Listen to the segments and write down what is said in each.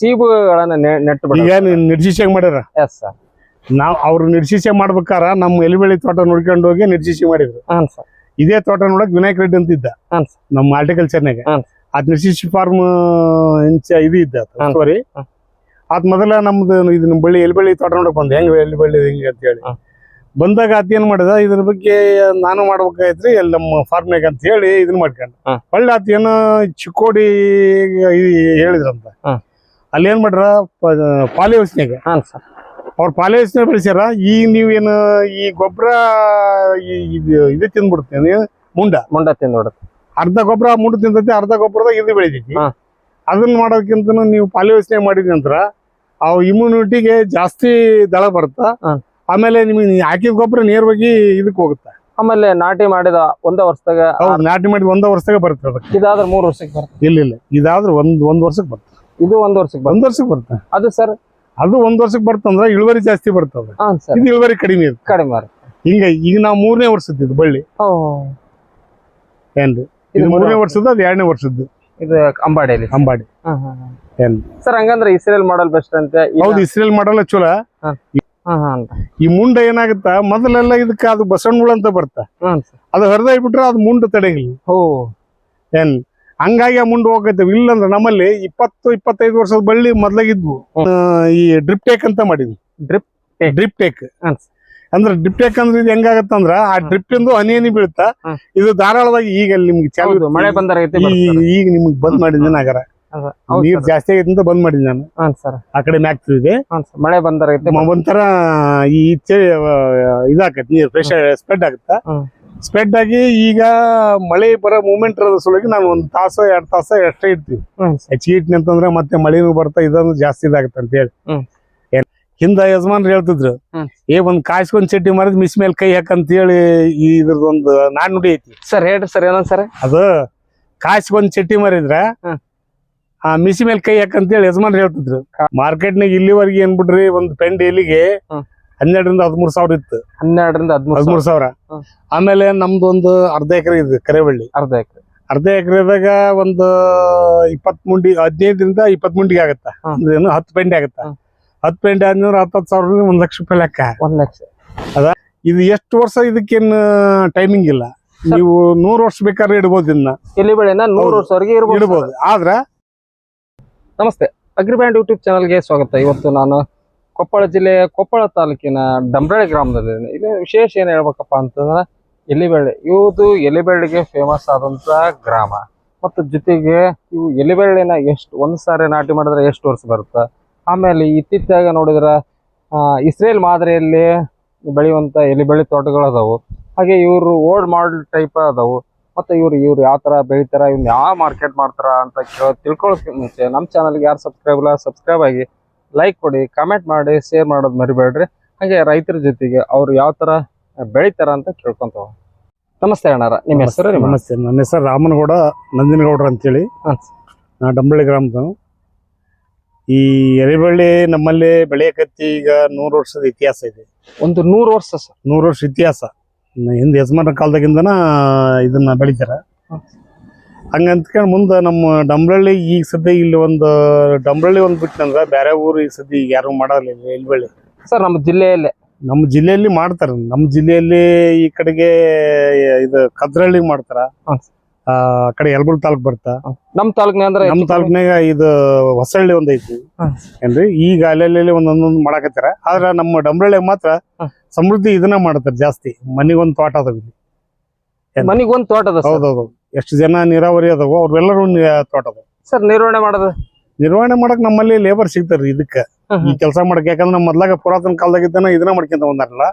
ಸೀಬುಗಳನ್ನ ne- ನೆಟ್ಟು ಬಿಡ ಈಗ ನಿರ್ಶಿಷೆ ಮಾಡ್ಯಾರ? ಎಸ್ ಸರ್ ನಾವ್ ಅವ್ರು ಮಾಡ್ಬೇಕಾರ ನಮ್ಮ ಎಲಿಬೆಳಿ ತೋಟ ನೋಡ್ಕೊಂಡು ಹೋಗಿ ನಿರ್ಶಿಷೆ ಮಾಡಿದ್ರು. ಹಾಂ ಸರ್ ಇದೇ ತೋಟ ನೋಡಕ್ ವಿನಾಯಕ್ ರೆಡ್ಡಿ ಅಂತ ಇದ್ದ. ಹಾಂ ಸರ್ ನಮ್ಮ ಹಾರ್ಟಿಕಲ್ಚರ್ನಾಗ ಹಾಂ. ಅದ್ ನಿರ್ಶಿಷೆ ಫಾರ್ಮ್ ಇಂಚ ಇದು ಇದ್ದ. ಸಾರಿ. ಅದ್ ಮೊದಲ ನಮ್ದು ಇದು ನಮ್ಮ ಬಳ್ಳಿ ಎಲಿಬಳ್ಳಿ ತೋಟ ನೋಡಕ್ ಬಂದ. ಹೆಂಗ್ ಎಲಿಬಳ್ಳಿ ಹೆಂಗ ಅಂತ ಹೇಳಿ. ಬಂದಾಗ ಆತ ಏನ್ ಮಾಡಿದ? ಇದ್ರ ಬಗ್ಗೆ ನಾನು ಮಾಡ್ಬೇಕಾಯ್ತ್ರಿ ಎಲ್ಲಿ ನಮ್ಮ ಫಾರ್ಮ್ನಾಗ ಅಂತ ಹೇಳಿ ಇದನ್ನ ಮಾಡ್ಕೊಂಡ. ಒಳ್ಳೆ ಆತ ಏನೋ ಚಿಕ್ಕೋಡಿ ಹೇಳಿದ್ರಂತ. ಅಲ್ಲಿ ಏನ್ ಮಾಡ್ರ ಪಾಲಿ ಹಾಂ ಸರ್. ಅವ್ರ ಪಾಲಿ ಹೌಸ್ನಾಗ ಬೆಳೆಸ್ಯಾರ ಈಗ ನೀವೇನು ಈ ಗೊಬ್ಬರ ಇದು ತಿಂದ್ಬಿಡ್ತೇನೆ ಮುಂಡ? ಮುಂಡ ತಿಂದು ಬಿಡುತ್ತೆ ಅರ್ಧ ಗೊಬ್ಬರ ಮುಂಡ ತಿಂತೈತಿ ಅರ್ಧ ಗೊಬ್ಬರದಾಗ ಇದು ಬೆಳಿತೈತಿ. ಅದನ್ನ ಮಾಡೋದಕ್ಕಿಂತ ನೀವು ಪಾಲಿ ಯೋಚನೆ ಮಾಡಿದ ನಂತರ ಅವು ಇಮ್ಯುನಿಟಿಗೆ ಜಾಸ್ತಿ ದಳ ಬರುತ್ತಾ. ಆಮೇಲೆ ನಿಮಗೆ ಹಾಕಿದ ಗೊಬ್ಬರ ನೇರವಾಗಿ ಇದಕ್ಕೆ ಹೋಗುತ್ತೆ? ಆಮೇಲೆ ನಾಟಿ ಮಾಡಿದ ಒಂದೇ ವರ್ಷದಾಗ ನಾಟಿ ಮಾಡಿದ ಒಂದ ವರ್ಷದಾಗ ಬರುತ್ತೆ ಇದಾದ್ರೆ ಮೂರು ವರ್ಷಕ್ಕೆ ಬರುತ್ತೆ. ಇಲ್ಲ ಇಲ್ಲ ಇದಾದ್ರೆ ಒಂದ್ ಒಂದ್ ವರ್ಷಕ್ಕೆ ಬರುತ್ತೆ. ಇದು ಒಂದ್ ವರ್ಷಕ್ಕೆ ಒಂದ್ ವರ್ಷಕ್ಕೆ ಬರ್ತದೆ ಅದು ಸರ್ ಅದು ಒಂದ್ ವರ್ಷಕ್ಕೆ ಬರ್ತಂದ್ರ ಇಳುವರಿ ಜಾಸ್ತಿ ಬರ್ತದೆ. ಹಾಂ ಸರ್. ಇದು ಇಳುವರಿ ಕಡಿಮೆ ಕಡಿಮೆ ಬರುತ್ತೆ. ಹಿಂಗ ಈಗ ನಾವು ಮೂರನೇ ವರ್ಷದ್ದು ಇದು ಬಳ್ಳಿ. ಓ. ಏನ್ರಿ ಇದು ಇದು ಮೂರನೇ ಮೂರನೇ ವರ್ಷದ್ದು ಅದು ಎರಡನೇ ವರ್ಷದ್ದು? ಇದು ಅಂಬಾಡಿಯಲ್ಲಿ ಅಂಬಾಡಿ. ಹಾ, ಹಾ, ಹಾಂ. ಏನ್ ಸರ್ ಹಂಗಂದ್ರೆ ಇಸ್ರೇಲ್ ಮಾಡಲ್ ಬೆಸ್ಟ್ ಅಂತ ಈಗ- ಹೌದು ಇಸ್ರೇಲ್ ಮಾಡಲ್ಲ ಚಲೋ. ಹಾ ಹಾ ಅಂತ ಈ ಮುಂಡ ಏನಾಗುತ್ತಾ? ಮೊದಲೆಲ್ಲ ಇದಕ್ಕ ಅದು ಬಸವಣ್ಣ ಅಂತ ಬರ್ತಾ ಸರ್. ಅದು ಹರಿದಾಗ್ಬಿಟ್ರೆ ಅದು ಮುಂಡ ತಡೆಗಿಲ್ಲ ಓ. ಏನ್? ಹಂಗಾಗಿ ಮುಂಡು ಹೋಗತ್ತೇವೆ ಇಲ್ಲಂದ್ರೆ ನಮ್ಮಲ್ಲಿ ಇಪ್ಪತ್ತು ಇಪ್ಪತ್ತೈದು ವರ್ಷದ ಬಳ್ಳಿ ಮೊದ್ಲಾಗಿದ್ವು. ಈ ಡ್ರಿಪ್ ಟೇಕ್ ಅಂತ ಮಾಡಿದ್ವಿ. ಡ್ರಿಪ್. ಡ್ರಿಪ್ ಟೇಕ್ ಅಂದ್ರೆ ಡ್ರಿಪ್ ಟೇಕ್ ಅಂದ್ರೆ ಇದು ಹೆಂಗಾಗತ್ತಂದ್ರ ಆ ಡ್ರಿಪ್ ಇಂದು ಹನಿ ಹನಿ ಬೀಳುತ್ತಾ. ಇದು ಧಾರಾಳವಾಗಿ ಈಗ ನಿಮ್ಗೆ ಚಾಲು ಮಳೆ ಬಂದಾಗ ಈ- ಈಗ ನಿಮ್ಗೆ ಬಂದ್ ಮಾಡಿದ್ದೆ ನಾಗರ. ನೀರ್ ಜಾಸ್ತಿ ಆಗೈತಿ ಅಂತ ಬಂದ್ ಮಾಡಿದ್ ನಾನು. ಆ ಕಡೆ ಮ್ಯಾಕ್ಸ್ ಇದೆ ಮಳೆ ಮ- ಒಂಥರ ಈ ಈಚೆ ಇದಾಕತ್ ನೀರ್ ಫ್ರೆಶ್ ಸ್ಪ್ರೆಡ್ ಆಗುತ್ತ. ಸ್ಪ್ರೆಡ್ ಆಗಿ ಈಗ ಮಳೆ ಬರೋ ಮೂಮೆಂಟ್ ಇರೋದ್ರ ಸಲುವಾಗಿ ನಾನು ಒಂದ್ ತಾಸು ಎರಡ್ ತಾಸು ಎಷ್ಟೇ ಇಡ್ತೀವಿ ಹೆಚ್ಚಿಗೆ ಇಟ್ನಿ ಅಂತಂದ್ರೆ ಮತ್ತೆ ಮಳೆನೂ ಬರ್ತಾ ಇದನ್ನು ಜಾಸ್ತಿ ಇದಾಗತ್ತೆ ಅಂತ ಹೇಳಿ. ಹಿಂದ ಯಜಮಾನ್ರು ಹೇಳ್ತಿದ್ರು ಏ ಒಂದ್ ಕಾಯಿಸ್ಕೊಂಡ್ ಚಟ್ಟಿ ಮಾಡಿದ್ ಮಿಸ್ ಮೇಲೆ ಕೈ ಹಾಕಂತ ಹೇಳಿ ಇದ್ರದೊಂದು ನಾಣ್ಣುಡಿ ಐತಿ. ಸರ್ ಹೇಳ್ರಿ ಸರ್ ಏನಂತ ಸರ್ ಅದು ಕಾಯಿಸ್ಕೊಂಡ್ ಚಟ್ಟಿ ಮಾರಿದ್ರ. ಆ ಮಿಸಿ ಮೇಲೆ ಕೈ ಹಾಕಂತ ಹೇಳಿ ಯಜಮಾನ್ರು ಹೇಳ್ತಿದ್ರು. ಮಾರ್ಕೆಟ್ನಾಗ ಇಲ್ಲಿವರೆಗೆ ಏನ್ಬಿಡ್ರಿ ಒಂದ್ ಪೆಂಡ್ ಎಲಿಗೆ ಹ್ಮ್. ಹನ್ನೆರಡರಿಂದ ಹದಿಮೂರು ಸಾವಿರ ಇತ್ತು. ಹನ್ನೆರಡರಿಂದ ಹದಿಮೂರು ಸಾವಿರ. ಆಮೇಲೆ ನಮ್ದೊಂದು ಅರ್ಧ ಎಕರೆ ಇದೆ ಕರೆವಳ್ಳಿ. ಅರ್ಧ ಎಕರೆ. ಅರ್ಧ ಎಕರೆದಾಗ ಒಂದು ಇಪ್ಪತ್ ಮುಂಡಿ ಹದಿನೈದರಿಂದ ಇಪ್ಪತ್ ಮುಂಡಿಗೆ ಆಗತ್ತ ಅಂದ್ರೆ ಏನು ಹತ್ತು ಪೆಂಡಿ ಆಗತ್ತ. ಹತ್ತು ಪೆಂಡೆ ಆದ್ಮೇಲೆ ಹತ್ತತ್ತು ಸಾವಿರ ಒಂದ್ ಲಕ್ಷ ರೂಪಾಯಿ ಲೆಕ್ಕ. ಒಂದ್ ಲಕ್ಷ. ಅದ ಇದು ಎಷ್ಟು ವರ್ಷ ಇದಕ್ಕೇನು ಟೈಮಿಂಗ್ ಇಲ್ಲ. ನೀವು ನೂರು ವರ್ಷ ಬೇಕಾದ್ರೆ ಇಡ್ಬೋದು ಇದನ್ನ ಎಲ್ಲಿ ಬೆಳೆನ? ನೂರು. ವರ್ಷವರೆಗೆ ಇರ್ಬೋದು ಇಡ್ಬೋದು. ಆದ್ರ ನಮಸ್ತೆ. ಅಗ್ರಿಬ್ಯಾಂಡ್ ಯೂಟ್ಯೂಬ್ ಚಾನಲ್ಗೆ ಸ್ವಾಗತ. ಇವತ್ತು ನಾನು ಕೊಪ್ಪಳ ಜಿಲ್ಲೆಯ ಕೊಪ್ಪಳ ತಾಲೂಕಿನ ಡಂಬ್ರಳ್ಳಿ ಗ್ರಾಮದಲ್ಲಿ ಇಲ್ಲಿ ವಿಶೇಷ ಏನು ಹೇಳ್ಬೇಕಪ್ಪ ಅಂತಂದ್ರೆ, ಎಲಿಬೆಳ್ಳಿ. ಇವುದು ಎಲಿಬೆಳ್ಳಿಗೆ ಫೇಮಸ್ ಆದಂತ ಗ್ರಾಮ. ಮತ್ತು ಜೊತೆಗೆ ಇವು ಎಲಿಬೆಳ್ಳಿನ ಎಷ್ಟು, ಒಂದು ಸಾರಿ ನಾಟಿ ಮಾಡಿದ್ರೆ ಎಷ್ಟು ವರ್ಷ ಬರುತ್ತೆ? ಆಮೇಲೆ ಇತ್ತೀಚೆಗೆ ನೋಡಿದ್ರೆ ಇಸ್ರೇಲ್ ಮಾದರಿಯಲ್ಲಿ ಬೆಳೆಯುವಂಥ ಎಲಿಬೆಳ್ಳಿ ತೋಟಗಳು ಅದಾವು ಹಾಗೆ ಇವರು ಓಲ್ಡ್ ಮಾಡಲ್ ಟೈಪ್ ಅದಾವು ಮತ್ತೆ ಇವ್ರು ಇವ್ರು ಯಾವ ಥರ ಬೆಳಿತಾರ, ಇವ್ನ ಯಾವ ಮಾರ್ಕೆಟ್ ಮಾಡ್ತಾರ ಅಂತ ಕೇಳೋ ತಿಳ್ಕೊಳ್ಳೋಕೆ ಮುಂಚೆ ನಮ್ಮ ಚಾನಲ್ಗೆ ಯಾರು ಸಬ್ಸ್ಕ್ರೈಬ್ ಇಲ್ಲ ಸಬ್ಸ್ಕ್ರೈಬ್ ಆಗಿ. ಲೈಕ್ ಕೊಡಿ ಕಮೆಂಟ್ ಮಾಡಿ ಶೇರ್ ಮಾಡೋದು ಮರಿಬೇಡ್ರಿ. ಹಾಗೆ ರೈತರ ಜೊತೆಗೆ ಅವ್ರು ಯಾವ ತರ ಬೆಳಿತಾರ ಅಂತ ಕೇಳ್ಕೊಂತ ನಮಸ್ತೆ ಅಣ್ಣಾರ ನಿಮ್ಮ ಹೆಸರು ನಿಮ್ಮ ನಮಸ್ತೆ. ನನ್ನ ಹೆಸರು ರಾಮನಗೌಡ ನಂದಿನಗೌಡ್ರ ಅಂತೇಳಿ. ಹಾಂ. ನಾ ಡಂಬಳ್ಳಿ ಗ್ರಾಮದ ಈ ಎರೆಬಳ್ಳಿ ನಮ್ಮಲ್ಲಿ ಬೆಳೆಯಕತ್ತಿ ಈಗ ನೂರು ವರ್ಷದ ಇತಿಹಾಸ ಇದೆ. ಒಂದು ನೂರು ವರ್ಷ ಸರ್. ನೂರು ವರ್ಷ ಇತಿಹಾಸ. ಇನ್ನು ಹಿಂದೆ ಯಜಮಾನ ಕಾಲದಾಗಿಂದನ ಇದನ್ನ ಬೆಳಿತಾರ. ಹ್ಮ್. ಹಂಗಂತ್ಕೊಂಡು ಮುಂದೆ ನಮ್ಮ ಡಂಬ್ರಳ್ಳಿ ಈಗ ಸದ್ಯ ಇಲ್ಲಿ ಒಂದು ಡಂಬ್ರಳ್ಳಿ ಒಂದು ಬಿಟ್ಟಂದ್ರ ಬೇರೆ ಊರು ಈ ಸದ್ಯ ಈಗ ಯಾರು ಮಾಡಲ್ಲ ಇಲ್ಲಿ ಎಲ್ಬಳ್ಳಿ ಸರ್ ನಮ್ಮ ಜಿಲ್ಲೆಯಲ್ಲೇ. ನಮ್ಮ ಜಿಲ್ಲೆಯಲ್ಲಿ ಮಾಡ್ತಾರ. ನಮ್ಮ ಜಿಲ್ಲೆಯಲ್ಲಿ ಈ ಕಡೆಗೆ ಇದು ಕದ್ರಳ್ಳಿ ಮಾಡ್ತಾರ. ಆ ಕಡೆ ಯಲಬುರ್ಗಿ ತಾಲೂಕ್ ಬರ್ತಾ. ನಮ್ಮ ತಾಲೂಕ್ನಾಗ ಅಂದ್ರೆ ನಮ್ಮ ತಾಲೂಕ್ನಾಗ ಇದು ಹೊಸಳ್ಳಿ ಒಂದ್ ಐತಿ. ಏನ್ರಿ? ಈಗ ಅಲ್ಲೆಲ್ಲಿ ಒಂದೊಂದೊಂದು ಮಾಡಾಕತ್ತಾರ. ಆದ್ರ ನಮ್ಮ ಡಂಬ್ರಳ್ಳಿ ಮಾತ್ರ ಸಮೃದ್ಧಿ ಇದನ್ನ ಮಾಡ್ತಾರ ಜಾಸ್ತಿ. ಮನಿಗೊಂದ್ ತೋಟ ಅದಾವ ಇಲ್ಲಿ. ಏನ್? ಮನಿಗ್ ಒಂದ್ ತೋಟ ಅದ ಹೌದೌದು ಎಷ್ಟು ಜನ ನೀರಾವರಿ ಅದಾವ ಅವ್ರೆಲ್ಲರೂ ತೋಟ ಅದಾವ. ಸರ್ ನಿರ್ವಹಣೆ ಮಾಡೋದು? ನಿರ್ವಹಣೆ ಮಾಡಕ್ ನಮ್ಮಲ್ಲಿ ಲೇಬರ್ ಸಿಗ್ತಾರ್ರಿ ಇದಕ್ಕ. ಈ ಕೆಲಸ ಮಾಡಕ್ ಯಾಕಂದ್ರೆ ನಮ್ಮ ಮೊದ್ಲಾಗ ಪುರಾತನ ಕಾಲದಾಗಿದ್ದಾನ ಇದನ್ನ ಮಾಡ್ಕೊಂತ ಬಂದಾರಲ್ಲ.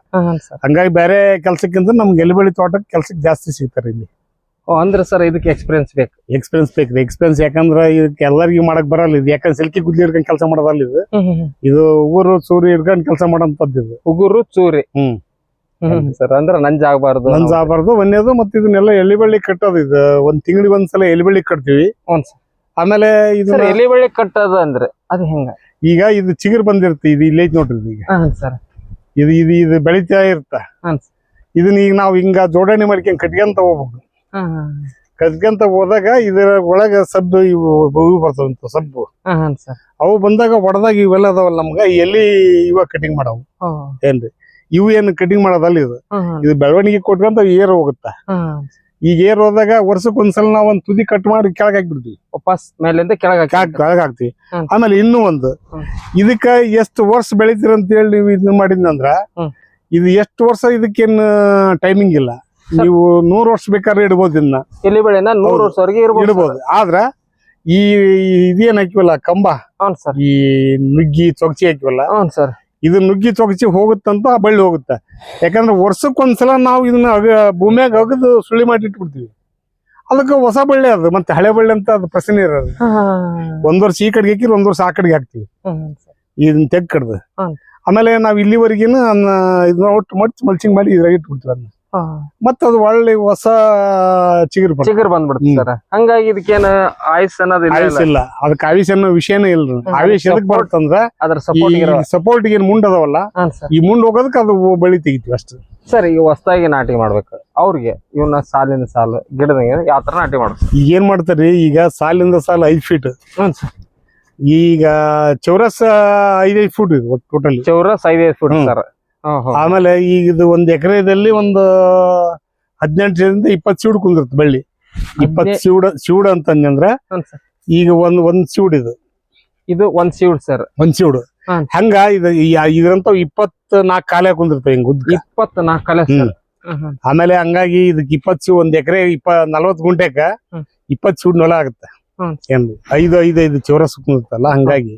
ಹಂಗಾಗಿ ಬೇರೆ ಕೆಲ್ಸಕ್ಕಿಂತ ನಮ್ಗೆ ಎಲಿಬೆಳಿ ತೋಟಕ್ಕೆ ಕೆಲ್ಸಕ್ಕೆ ಜಾಸ್ತಿ ಸಿಗ್ತಾರೆ ಇಲ್ಲಿ. ಅಂದ್ರೆ ಸರ್ ಇದಕ್ಕೆ ಎಕ್ಸ್ಪೀರಿಯನ್ಸ್ ಬೇಕು? ಎಕ್ಸ್ಪೀರಿಯನ್ಸ್ ಬೇಕ್ರಿ ಎಕ್ಸ್ಪೀರಿಯನ್ಸ್ ಯಾಕಂದ್ರೆ ಇದಕ್ಕೆ ಎಲ್ಲರಿಗೂ ಮಾಡಕ್ ಬರಲ್ಲ ಇದು. ಯಾಕಂದ್ರೆ ಸಿಲ್ಕಿ ಗುದ್ಲಿ ಹಿಡ್ಕೊಂಡ್ ಕೆಲಸ ಮಾಡೋದಲ್ಲ ಇದು. ಇದು ಉಗುರು ಚೂರಿ ಹಿಡ್ಕೊಂಡ್ ಕೆಲಸ ಮಾಡೋಂಥದ್ದು ಇದು. ಉಗುರು ಚೂರಿ ಹ್ಮ್. ಸರ್ ಅಂದ್ರೆ ನಂಜ್ ಆಗಬಾರ್ದು ಒಂದೇದು ಮತ್ತೆ ಇದನ್ನೆಲ್ಲ ಎಲಿಬಳ್ಳಿ ಕಟ್ಟೋದು ಇದು. ಒಂದ್ ತಿಂಗಳಿಗೆ ಒಂದ್ಸಲ ಎಲಿಬಳ್ಳಿ ಕಟ್ತೀವಿ. ಹ್ಞೂ ಸರ್. ಆಮೇಲೆ ಇದು ಸರ್ ಎಲಿ ಬಳ್ಳಿ ಕಟ್ಟೋದು ಅಂದ್ರೆ ಅದು ಹೆಂಗ? ಈಗ ಇದು ಚಿಗುರು ಬಂದಿರುತ್ತೆ ಇದು ಇಲ್ಲೇ ನೋಡ್ರಿ ಈಗ ಸರ್. ಇದು ಇದು ಇದು ಬೆಳಿತಾ ಇರುತ್ತ. ಇದನ್ನ ಈಗ ನಾವು ಹಿಂಗ ಜೋಡಣೆ ಮಾಡ್ಕೊಂಡ್ ಕಟ್ಕೊಂತ ಹೋಗ್ಬೇಕು. ಕದ್ಕಂತ ಹೋದಾಗ ಇದರ ಒಳಗ ಸಬ್ಬು ಇವು ಇವು ಬರ್ತಾವಂತ ಸಬ್ಬು ಅವು ಬಂದಾಗ ಒಡದಾಗ ಇವೆಲ್ಲ ಅದಾವಲ್ಲ ನಮ್ಗ ಎಲ್ಲಿ ಇವಾಗ ಕಟಿಂಗ್ ಮಾಡವು ಏನ್ರಿ? ಇವು ಏನು ಕಟಿಂಗ್ ಮಾಡೋದಲ್ಲ ಇದು? ಇದು ಬೆಳವಣಿಗೆ ಕೊಟ್ಕೊಂತ ಏರ್ ಹೋಗುತ್ತ? ಈಗ ಏರ್ ಹೋದಾಗ ವರ್ಷಕ್ಕೆ ಒಂದ್ಸಲ ನಾವ್ ಒಂದ್ ತುದಿ ಕಟ್ ಮಾಡಿ ಕೆಳಗ್ ಹಾಕ್ಬಿಡ್ತೀವಿ. ವಾಪಸ್ ಮೇಲಿಂದ ಕೆಳಗೆ ಕೆಳಗ್ ಕೆಳಗ್ ಹಾಕ್ತಿವಿ. ಆಮೇಲೆ ಇನ್ನೂ ಒಂದು. ಇದಕ್ಕ ಎಷ್ಟು ವರ್ಷ ಬೆಳಿತೀರ ಅಂತ ಹೇಳಿ ನೀವು ಇದನ್ನ ಮಾಡಿದ್ನಂದ್ರ. ಇದು ಎಷ್ಟು ವರ್ಷ ಇದಕ್ಕೇನ್ ಟೈಮಿಂಗ್ ಇಲ್ಲ. ನೀವು ನೂರ್ ವರ್ಷ ಬೇಕಾದ್ರೆ ಇಡ್ಬೋದು ಇದನ್ನ. ಇಲ್ಲಿ ಬೆಳೆನ ನೂರ್. ವರ್ಷವರೆಗೆ ಇಡ್ಬೋದು. ಆದ್ರ ಈ ಇದೇನ್ ಹಾಕಿವಲ್ಲ ಕಂಬ? ಈ ನುಗ್ಗಿ ಚೊಕ್ಚಿ ಹಾಕಿವಲ್ಲ? ಹೌನ್ ಸರ್. ಇದು ನುಗ್ಗಿ ಚೊಗಚಿ ಹೋಗುತ್ತಂತ ಆ ಬಳ್ಳಿ ಹೋಗುತ್ತೆ. ಯಾಕಂದ್ರೆ ವರ್ಷಕ್ಕೊಂದ್ಸಲ ನಾವು ಇದನ್ನ ಅಗ ಭೂಮಿಯಾಗ ಅಗದು ಸುಳಿ ಮಾಡಿ ಇಟ್ಬಿಡ್ತೀವಿ ಅದಕ್ಕೆ ಹೊಸ ಬಳ್ಳಿ ಅದು ಮತ್ತೆ ಹಳೆ ಬಳ್ಳಿ ಅಂತ ಅದು ಪ್ರಶ್ನೆ ಇರೋದು. ಒಂದ್ ವರ್ಷ ಈ ಕಡೆಗೆ ಹಾಕಿರಿ ಒಂದ್ ವರ್ಷ ಆ ಕಡೆಗೆ ಹಾಕ್ತಿವಿ. ಇದನ್ನ ತೆಗ್ ಕಡ್ದು. ಆಮೇಲೆ ನಾವ್ ಇಲ್ಲಿವರೆಗಿನ ಇದನ್ನ ಒಟ್ಟು ಮಡ್ಚಿ ಮಲ್ಚಿಂಗ್ ಮಾಡಿ ಇದ್ರಾಗ ಇಟ್ಬಿಡ್ತೀವಿ ಅದನ್ನ. ಮತ್ತೆ ಅದು ಒಳ್ಳೆ ಹೊಸ ಚಿಗುರು ಬರ್ತದೆ ಚಿಗುರು ಬಂದ್ಬಿಡ್ತು ಸರ್. ಹಂಗಾಗಿ ಇದಕ್ಕೇನು ಆಯುಸ್ ಅನ್ನೋದು ಇಲ್ಲ ಆಯುಷ್ ಇಲ್ಲ. ಅದಕ್ಕೆ ಆಯುಷ್ ಅನ್ನೋ ವಿಷಯನೇ ಇಲ್ಲ. ಆಯುಷ್ ಎದಕ್ ಬರುತ್ತಂದ್ರೆ ಅದ್ರ ಸಪೋರ್ಟ್ ಸಪೋರ್ಟ್ ಏನ್ ಮುಂಡ್ ಅದಾವಲ್ಲ ಈ ಮುಂಡ್ ಹೋಗೋದಕ್ಕೆ ಅದು ಬಳಿ ತೆಗಿತೀವಿ ಅಷ್ಟೇ. ಸರ್ ಈಗ ಹೊಸದಾಗಿ ನಾಟಿ ಮಾಡ್ಬೇಕು. ಅವ್ರಿಗೆ ಇವನ್ನ ಸಾಲಿನ ಸಾಲು ಗಿಡದ ಯಾವ ತರ ನಾಟಿ ಮಾಡ್ಬೇಕು? ಈಗ ಏನ್ ಮಾಡ್ತಾರಿ ಈಗ ಸಾಲಿಂದ ಸಾಲು ಐದ್ ಫೀಟ್ ಈಗ ಚೌರಸ್ ಐದೈದು ಫೂಟ್ ಇದು ಟೋಟಲಿ ಚೌರಸ್ ಐದೈದು ಫೂಟ್. ಸರ್. ಆಮೇಲೆ ಈಗ ಇದು ಒಂದ್ ಎಕರೆದಲ್ಲಿ ಒಂದು ಹದಿನೆಂಟರಿಂದ ಇಪ್ಪತ್ತು ಸೀಡ್ ಕುಂದಿರುತ್ತೆ ಬಳ್ಳಿ. ಇಪ್ಪತ್ತು ಸೀಡ್ ಸೀಡ್ ಅಂತಂದ್ರೆ ಈಗ ಒಂದ್ ಒಂದ್ ಸೀಡ್ ಇದು. ಇದು ಒಂದ್ ಸೀಡ್ ಸರ್. ಒಂದ್ ಸೀಡ್. ಹಂಗ ಇದು ಇದ್ರಂತ ಇಪ್ಪತ್ ನಾಲ್ಕು ಕಾಲ ಕುಂದಿರ್ತವೆ ಹಿಂಗ್ ಉದ್ದ ಇಪ್ಪತ್ ನಾಲ್ಕು ಕಲೆ ಆಮೇಲೆ ಹಂಗಾಗಿ ಇದಕ್ ಇಪ್ಪತ್ತು ಸೀಡ್ ಒಂದ್ ಎಕರೆ ಇಪ್ಪ ನಲ್ವತ್ ಗುಂಟೆಕ ಇಪ್ಪತ್ ಸೀಡ್ ನೊಲ ಆಗುತ್ತೆ. ಐದು ಐದು ಐದು ಚೌರಸ್ ಕುಂದಿರ್ತಲ್ಲ ಹಂಗಾಗಿ.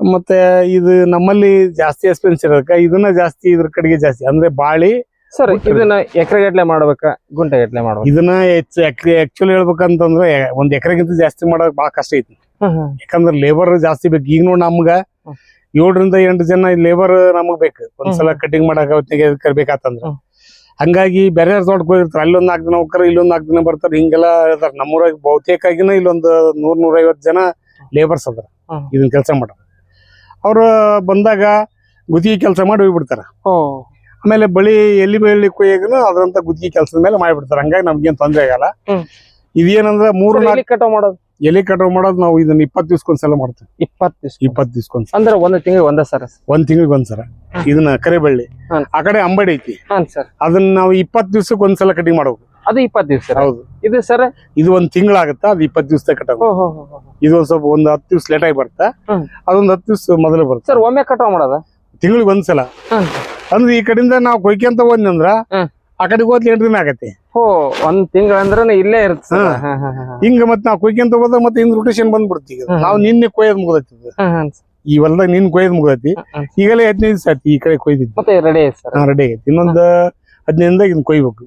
ಮತ್ತೆ ಇದು ನಮ್ಮಲ್ಲಿ ಜಾಸ್ತಿ ಎಕ್ಸ್ಪೆನ್ಸ್ ಇರೋದಕ್ಕ ಇದನ್ನ ಜಾಸ್ತಿ ಇದ್ರ ಕಡೆಗೆ ಜಾಸ್ತಿ. ಅಂದ್ರೆ ಬಾಳಿ ಸರ್ ಇದನ್ನ ಎಕರೆ ಗಟ್ಲೆ ಮಾಡ್ಬೇಕಾ? ಗುಂಟೆ ಗಟ್ಲೆ ಮಾಡ್ಬೇಕು? ಇದನ್ನ ಹೆಚ್ಚು ಆಕ್ಚುಲಿ ಹೇಳ್ಬೇಕಂತಂದ್ರೆ ಒಂದ್ ಎಕರೆಗಿಂತ ಜಾಸ್ತಿ ಮಾಡೋಕ್ ಬಹಳ ಕಷ್ಟ ಐತಿ. ಯಾಕಂದ್ರೆ ಲೇಬರ್ ಜಾಸ್ತಿ ಬೇಕು. ಈಗ ನೋಡಿ ನಮ್ಗ. ಏಳರಿಂದ ಎಂಟು ಜನ ಲೇಬರ್ ನಮಗ್ ಬೇಕು. ಒಂದ್ಸಲ ಕಟಿಂಗ್ ಮಾಡಕ್ ಹೊತ್ತಿಗೆ ಕರ್ಬೇಕಂತಂದ್ರ. ಹಂಗಾಗಿ ಬೇರೆ ದೊಡ್ಡ ಹೋಗಿರ್ತಾರ ಅಲ್ಲೊಂದ್ ನಾಲ್ಕು ದಿನ ಹೋಗ್ತಾರ ಇಲ್ಲೊಂದ್ ನಾಲ್ಕು ದಿನ ಬರ್ತಾರ. ಹಿಂಗೆಲ್ಲ ಇರ್ತಾರೆ ನಮ್ಮೂರಾಗ ಬಹುತೇಕಾಗಿನ ಇಲ್ಲೊಂದು ನೂರ್ ನೂರ ಐವತ್ ಜನ ಲೇಬರ್ಸ್ ಅದ್ರ. ಇದನ್ನ ಕೆಲಸ ಮಾಡೋರು ಅವ್ರು ಬಂದಾಗ ಗುತ್ತಿಗೆ ಕೆಲಸ ಮಾಡಿ ಹೋಗ್ಬಿಡ್ತಾರೆ. ಆಮೇಲೆ ಬಳಿ ಎಲ್ಲಿ ಬೆಳ್ಳಿ ಕೊಯ್ಯಾಗನು ಅದ್ರಂತ ಗುತ್ತಿಗೆ ಕೆಲಸದ ಮೇಲೆ ಮಾಡಿಬಿಡ್ತಾರೆ. ಹಂಗಾಗಿ ನಮ್ಗೇನು ತೊಂದ್ರೆ ಆಗಲ್ಲ. ಇದೇನಂದ್ರೆ ಮೂರು ನಾಲ್ಕು ಕಟಾವ್ ಮಾಡೋದು? ಎಲೆ ಕಟಾವ್ ಮಾಡೋದು? ನಾವು ಇದನ್ನ ಇಪ್ಪತ್ತು ದಿವ್ಸಕ್ಕೊಂದ್ಸಲ ಮಾಡ್ತೀವಿ. ಇಪ್ಪತ್ತು ದಿವಸ ಇಪ್ಪತ್ತು ದಿವ್ಸಕ್ಕೊಂದ್ಸಲ. ಅಂದ್ರೆ ಒಂದು ತಿಂಗಳಿಗೆ ಒಂದೇ ಸರ್. ಒಂದ್ ತಿಂಗಳಿಗೆ ಒಂದ್ಸರ ಇದನ್ನ ಕರಿಬಳ್ಳಿ. ಆಕಡೆ ಆ ಕಡೆ ಅಂಬಡಿ ಐತಿ. ಅದನ್ನ ನಾವು ಇಪ್ಪತ್ತು ದಿವ್ಸಕ್ಕೆ ಒಂದ್ಸಲ ಕಟಿಂಗ್ ಮಾಡ್ಬೇಕು. ಅದು ಇಪ್ಪತ್ತು ದಿವಸ ಹೌದು. ಇದು ಸರ್ ಇದು ಒಂದ್ ತಿಂಗಳಾಗತ್ತಾ ಅದು ಇಪ್ಪತ್ತು ದಿವಸ ಕಟ್ಟೋ. ಇದು ಒಂದ್ ಸ್ವಲ್ಪ ಒಂದ್ ಹತ್ತು ದಿವಸ ಲೇಟ್ ಆಗಿ ಬರ್ತಾ. ಅದೊಂದ್ ಹತ್ತು ದಿವಸ ಮೊದಲು ಬರುತ್ತೆ. ಸರ್ ಒಮ್ಮೆ ಕಟಾವ್ ಮಾಡೋದ? ತಿಂಗಳಿಗೆ ಒಂದ್ಸಲ. ಅಂದ್ರೆ ಈ ಕಡೆಯಿಂದ ನಾವು ಕೊಯ್ಕೊಂತ ಹೋದ್ನಂದ್ರ ಅಂದ್ರ ಆ ಕಡೆಗೆ ಹೋದ್ ಎಂಟು ದಿನ ಆಗತ್ತೆ. ಒಂದ್ ತಿಂಗಳ ಅಂದ್ರೆ ಇಲ್ಲೇ ಇರುತ್ತೆ. ಹಿಂಗ ಮತ್ತೆ ನಾವು ಕೊಯ್ಕೊಂತ ಹೋದಾಗ ಮತ್ತೆ ಹಿಂಗ್ ರೊಟೇಷನ್ ಬಂದ್ಬಿಡ್ತೀವಿ. ನಾವು ನಿನ್ನೆ ಕೊಯ್ಯೋದ್ ಮುಗ್ದೈತಿ ಈ ಹೊಲದಾಗ ನಿನ್ ಕೊಯ್ಯದ್ ಮುಗ್ದೈತಿ. ಈಗಲೇ ಹದಿನೈದು ಸಾತಿ ಈ ಕಡೆ ಕೊಯ್ದಿತ್ತು ಮತ್ತೆ ರೆಡಿ ರೆಡಿ ಆಗೈತಿ ಇನ್ನೊಂದ್ ಹದಿನೈದಾಗ ಇದನ್ನ ಕೊಯ್ಬೇಕು.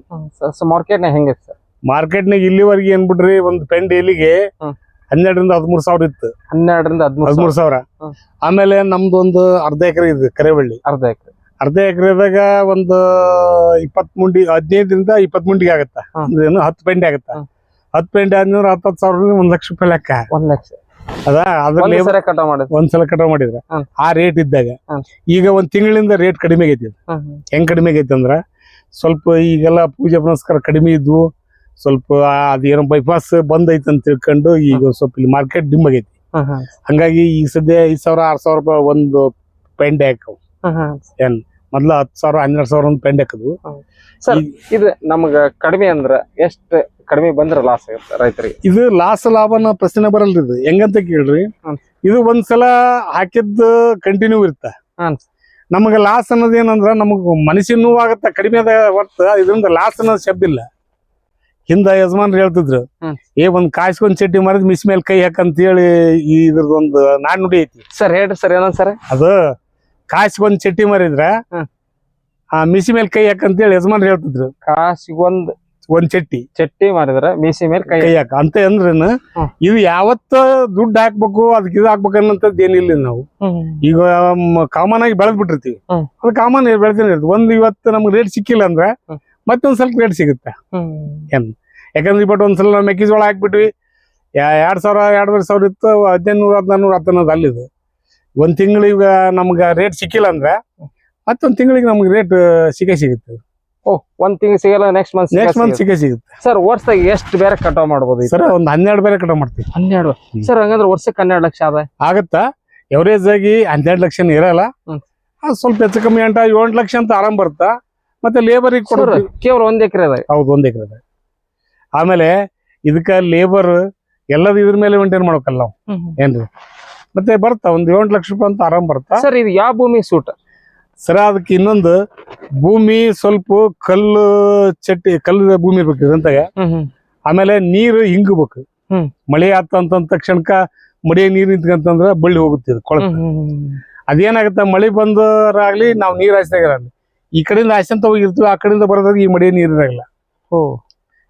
ಮಾರ್ಕೆಟ್ ನಾಗ ಹೆಂಗೆ ಸರ್? ಮಾರ್ಕೆಟ್ನಾಗ ಇಲ್ಲಿವರೆಗೆ ಏನ್ ಬಿಡ್ರಿ ಒಂದ್ ಪೆಂಡ್ ಎಲಿಗೆ ಹ್ಮ್. ಹನ್ನೆರಡರಿಂದ ಹದಿಮೂರು ಸಾವಿರ ಇತ್ತು. ಹನ್ನೆರಡರಿಂದ ಹದಿಮೂರು ಸಾವಿರ. ಆಮೇಲೆ ನಮ್ದು ಒಂದು ಅರ್ಧ ಎಕರೆ ಇದೆ ಕರೆಬಳ್ಳಿ ಅರ್ಧ ಎಕರೆ. ಅರ್ಧ ಎಕರೆದಾಗ ಒಂದು ಇಪ್ಪತ್ ಮುಂಡಿ ಹದಿನೈದರಿಂದ ಇಪ್ಪತ್ ಮುಂಡಿಗೆ ಆಗತ್ತ. ಏನು ಹತ್ತು ಪೆಂಡಿ ಆಗತ್ತ. ಹತ್ ಹತ್ತು ಪೆಂಡಿ ಆದ್ಮೇಲೆ ಹತ್ತು ಹತ್ತು ಸಾವಿರ ಒಂದ್ ಲಕ್ಷ ರೂಪಾಯಿ ಲೆಕ್ಕ. ಒಂದ್ ಲಕ್ಷ. ಅದ ಅದ್ರ ಕಟಾವ್ ಮಾಡೋದು ಒಂದ್ಸಲ ಕಟಾವ್ ಮಾಡಿದ್ರೆ. ಆ ರೇಟ್ ಇದ್ದಾಗ. ಈಗ ಒಂದ್ ತಿಂಗಳಿಂದ ರೇಟ್ ಕಡಿಮೆ ಆಗೈತಿ. ಹೆಂಗ್ ಕಡಿಮೆ ಆಗೈತಿ ಅಂದ್ರ ಸ್ವಲ್ಪ ಈಗೆಲ್ಲ ಪೂಜೆ ಪುನಸ್ಕಾರ ಕಡಿಮೆ ಇದ್ವು. ಸ್ವಲ್ಪ ಅದೇನೋ ಬೈಪಾಸ್ ಬಂದ್ ಐತಿ ಅಂತ ತಿಳ್ಕೊಂಡು ಈಗ ಸ್ವಲ್ಪ ಇಲ್ಲಿ ಮಾರ್ಕೆಟ್ ಡಿಮ್ ಆಗೈತಿ. ಹಂಗಾಗಿ ಈಗ ಸದ್ಯ ಐದ್ ಸಾವಿರ ಆರ್ ಸಾವಿರ ರೂಪಾಯಿ ಒಂದು ಪೆಂಡೆ ಹಾಕವು. ಏನ್. ಮೊದ್ಲ ಹತ್ತು ಸಾವಿರ ಹನ್ನೆರಡು ಸಾವಿರ ಒಂದು ಪೆಂಡ್ ಹಾಕದ್ವು ಸರ್ ಈ- ಇದು ನಮಗ ಕಡಿಮೆ ಅಂದ್ರ ಎಷ್ಟ್ ಕಡಿಮೆ ಬಂದ್ರೆ ಲಾಸ್ ಆಗುತ್ತೆ ರೈತರಿಗೆ? ಇದು ಲಾಸ್ ಲಾಭನ ಪ್ರಶ್ನೆ ಬರಲ್ರಿ ಇದು. ಹೆಂಗಂತ ಕೇಳ್ರಿ. ಇದು ಒಂದ್ಸಲ ಹಾಕಿದ್ದು ಕಂಟಿನ್ಯೂ ಇರುತ್ತ ಹ್ಮ್. ನಮಗ ಲಾಸ್ ಅನ್ನೋದು ಏನಂದ್ರೆ ನಮಗ್ ಮನಸ್ಸಿನ ನೋವಾಗತ್ತ ಕಡಿಮೆ ಹೊರ್ತ ಇದರಿಂದ ಲಾಸ್ ಅನ್ನೋದು ಶಬ್ದ ಇಲ್ಲ. ಹಿಂದ ಯಜಮಾನ್ರು ಹೇಳ್ತಿದ್ರು ಏ ಒಂದ್ ಕಾಯಿಸ್ಕೊಂಡ್ ಚಟ್ಟಿ ಮಾರಿದ್ ಮಿಸ್ ಮೇಲೆ ಕೈ ಹಾಕಂತ ಹೇಳಿ ಈ ಇದ್ರದೊಂದು ನಾಣ್ಣುಡಿ ಐತಿ. ಸರ್ ಹೇಳ್ರಿ ಸರ್ ಏನೋ ಸರ್? ಅದು ಕಾಯಿಸ್ಕೊಂಡ್ ಚಟ್ಟಿ ಮಾರಿದ್ರ. ಆ ಮಿಸಿ ಮೇಲೆ ಕೈ ಹಾಕಂತ ಹೇಳಿ ಯಜಮಾನ್ರು ಹೇಳ್ತಿದ್ರು. ಕಾಸಿಗೊಂದ್ ಒಂದ್ ಚಟ್ಟಿ. ಚಟ್ಟಿ ಮಾಡಿದ್ರ ಮೀಸಿ ಮೇಲೆ ಕೈ ಕೈ ಹಾಕ. ಅಂತ ಅಂದ್ರೇನು ಇದು ಯಾವತ್ತ ದುಡ್ಡು ಹಾಕ್ಬೇಕು ಅದಕ್ಕೆ ಇದು ಹಾಕ್ಬೇಕು ಅನ್ನೋಂಥದ್ದು ಏನಿಲ್ಲ ನಾವು. ಈಗ ಕಾಮನ್ ಆಗಿ ಬೆಳೆದ್ ಬಿಟ್ಟಿರ್ತೀವಿ ಅದು ಕಾಮನ್ ಬೆಳೆದೇನೆ ಇರ್ತದೆ ಒಂದ್ ಇವತ್ತು ನಮ್ಗೆ ರೇಟ್ ಸಿಕ್ಕಿಲ್ಲ ಅಂದ್ರೆ. ಮತ್ತೊಂದ್ ಸ್ವಲ್ಪ ರೇಟ್ ಸಿಗುತ್ತೆ. ಯಾಕಂದ್ರೆ ಇವತ್ತು ಒಂದ್ಸಲ ನಾವು ಮೆಕ್ಕೆಜೋಳ ಹಾಕ್ಬಿಟ್ವಿ. ಎರಡ್ ಸಾವಿರ ಎರಡೂವರೆ ಸಾವಿರ ಇತ್ತು ಹದಿನೈದು ನೂರ ಹದಿನಾರು ನೂರ ಹತ್ತನ್ನೋದು ಅಲ್ಲಿದು. ಒಂದ್ ತಿಂಗಳಿಗ ನಮ್ಗೆ ರೇಟ್ ಸಿಕ್ಕಿಲ್ಲ ಅಂದ್ರೆ ಮತ್ತೊಂದ್ ತಿಂಗಳಿಗೆ ನಮ್ಗೆ ರೇಟ್ ಸಿಕ್ಕೇ ಸಿಗುತ್ತೆ. ಓ ಒಂದ್ ತಿಂಗ್ ಸಿಗಲ್ಲ ನೆಕ್ಸ್ಟ್ ಮಂತ್ ನೆಕ್ಸ್ಟ್ ಮಂತ್ ಸಿಗೇ ಸಿಗುತ್ತೆ ಸರ್ ವರ್ಷದಾಗ ಎಷ್ಟು ಬೇರೆ ಕಟಾವ್ ಮಾಡ್ಬೋದು ಸರ್ ಒಂದ್ ಹನ್ನೆರಡು ಬೇರೆ ಕಟಾವ್ ಮಾಡ್ತೀವಿ. ಹನ್ನೆರಡು ಸರ್ ಹಂಗಂದ್ರೆ ವರ್ಷಕ್ಕೆ ಹನ್ನೆರಡು ಲಕ್ಷ ಆದಾಯ ಆಗತ್ತಾ? ಎವರೇಜ್ ಆಗಿ ಹನ್ನೆರಡು ಲಕ್ಷ ಇರಲ್ಲ. ಸ್ವಲ್ಪ ಹೆಚ್ಚು ಕಮ್ಮಿ ಅಂತ ಏಳು ಲಕ್ಷ ಅಂತ ಆರಾಮ್ ಬರುತ್ತಾ? ಮತ್ತೆ ಲೇಬರ್ ಕೇವಲ ಒಂದ್ ಎಕರೆ ಅದ. ಹೌದು ಒಂದ್ ಎಕರೆ ಆಮೇಲೆ ಇದಕ್ಕ ಲೇಬರ್ ಎಲ್ಲದ ಇದ್ರ ಮೇಲೆ ಮೇಂಟೈನ್ ಮಾಡ್ಬೇಕಲ್ಲ ನಾವು. ಏನ್ರಿ? ಮತ್ತೆ ಬರ್ತಾ ಒಂದ್ ಏಳು ಲಕ್ಷ ರೂಪಾಯಿ ಅಂತ ಆರಾಮ್ ಬರ್ತಾ ಸರ್ ಇದು ಯಾವ ಭೂಮಿ ಸೂಟ್ ಸರ ಅದಕ್ಕೆ ಇನ್ನೊಂದು ಭೂಮಿ ಸ್ವಲ್ಪ ಕಲ್ಲು ಚಟ್ಟಿ ಕಲ್ಲು ಭೂಮಿ ಇರ್ಬೇಕು ಇದಂತಾಗ ಆಮೇಲೆ ನೀರು ಹಿಂಗಬೇಕು. ಮಳೆ ಆತಂತ ತಕ್ಷಣಕ್ಕ ಮಡಿಯ ನೀರ್ ನಿಂತ್ಕಂತಂದ್ರ ಬಳ್ಳಿ ಹೋಗುತ್ತೆ ಇದು ಕೊಳತ ಅದೇನಾಗತ್ತ ಮಳೆ ಬಂದರಾಗ್ಲಿ ನಾವು ನೀರ್ ಹಾಯಿಸಿದಾಗಲಿ ಈ ಕಡೆಯಿಂದ ಹಾಯ್ಸಂತ ಹೋಗಿರ್ತೀವಿ ಆ ಕಡೆಯಿಂದ ಬರೋದಾಗ ಈ ಮಡಿಯ ನೀರ್ ಇರಾಗಲ್ಲ ಓ.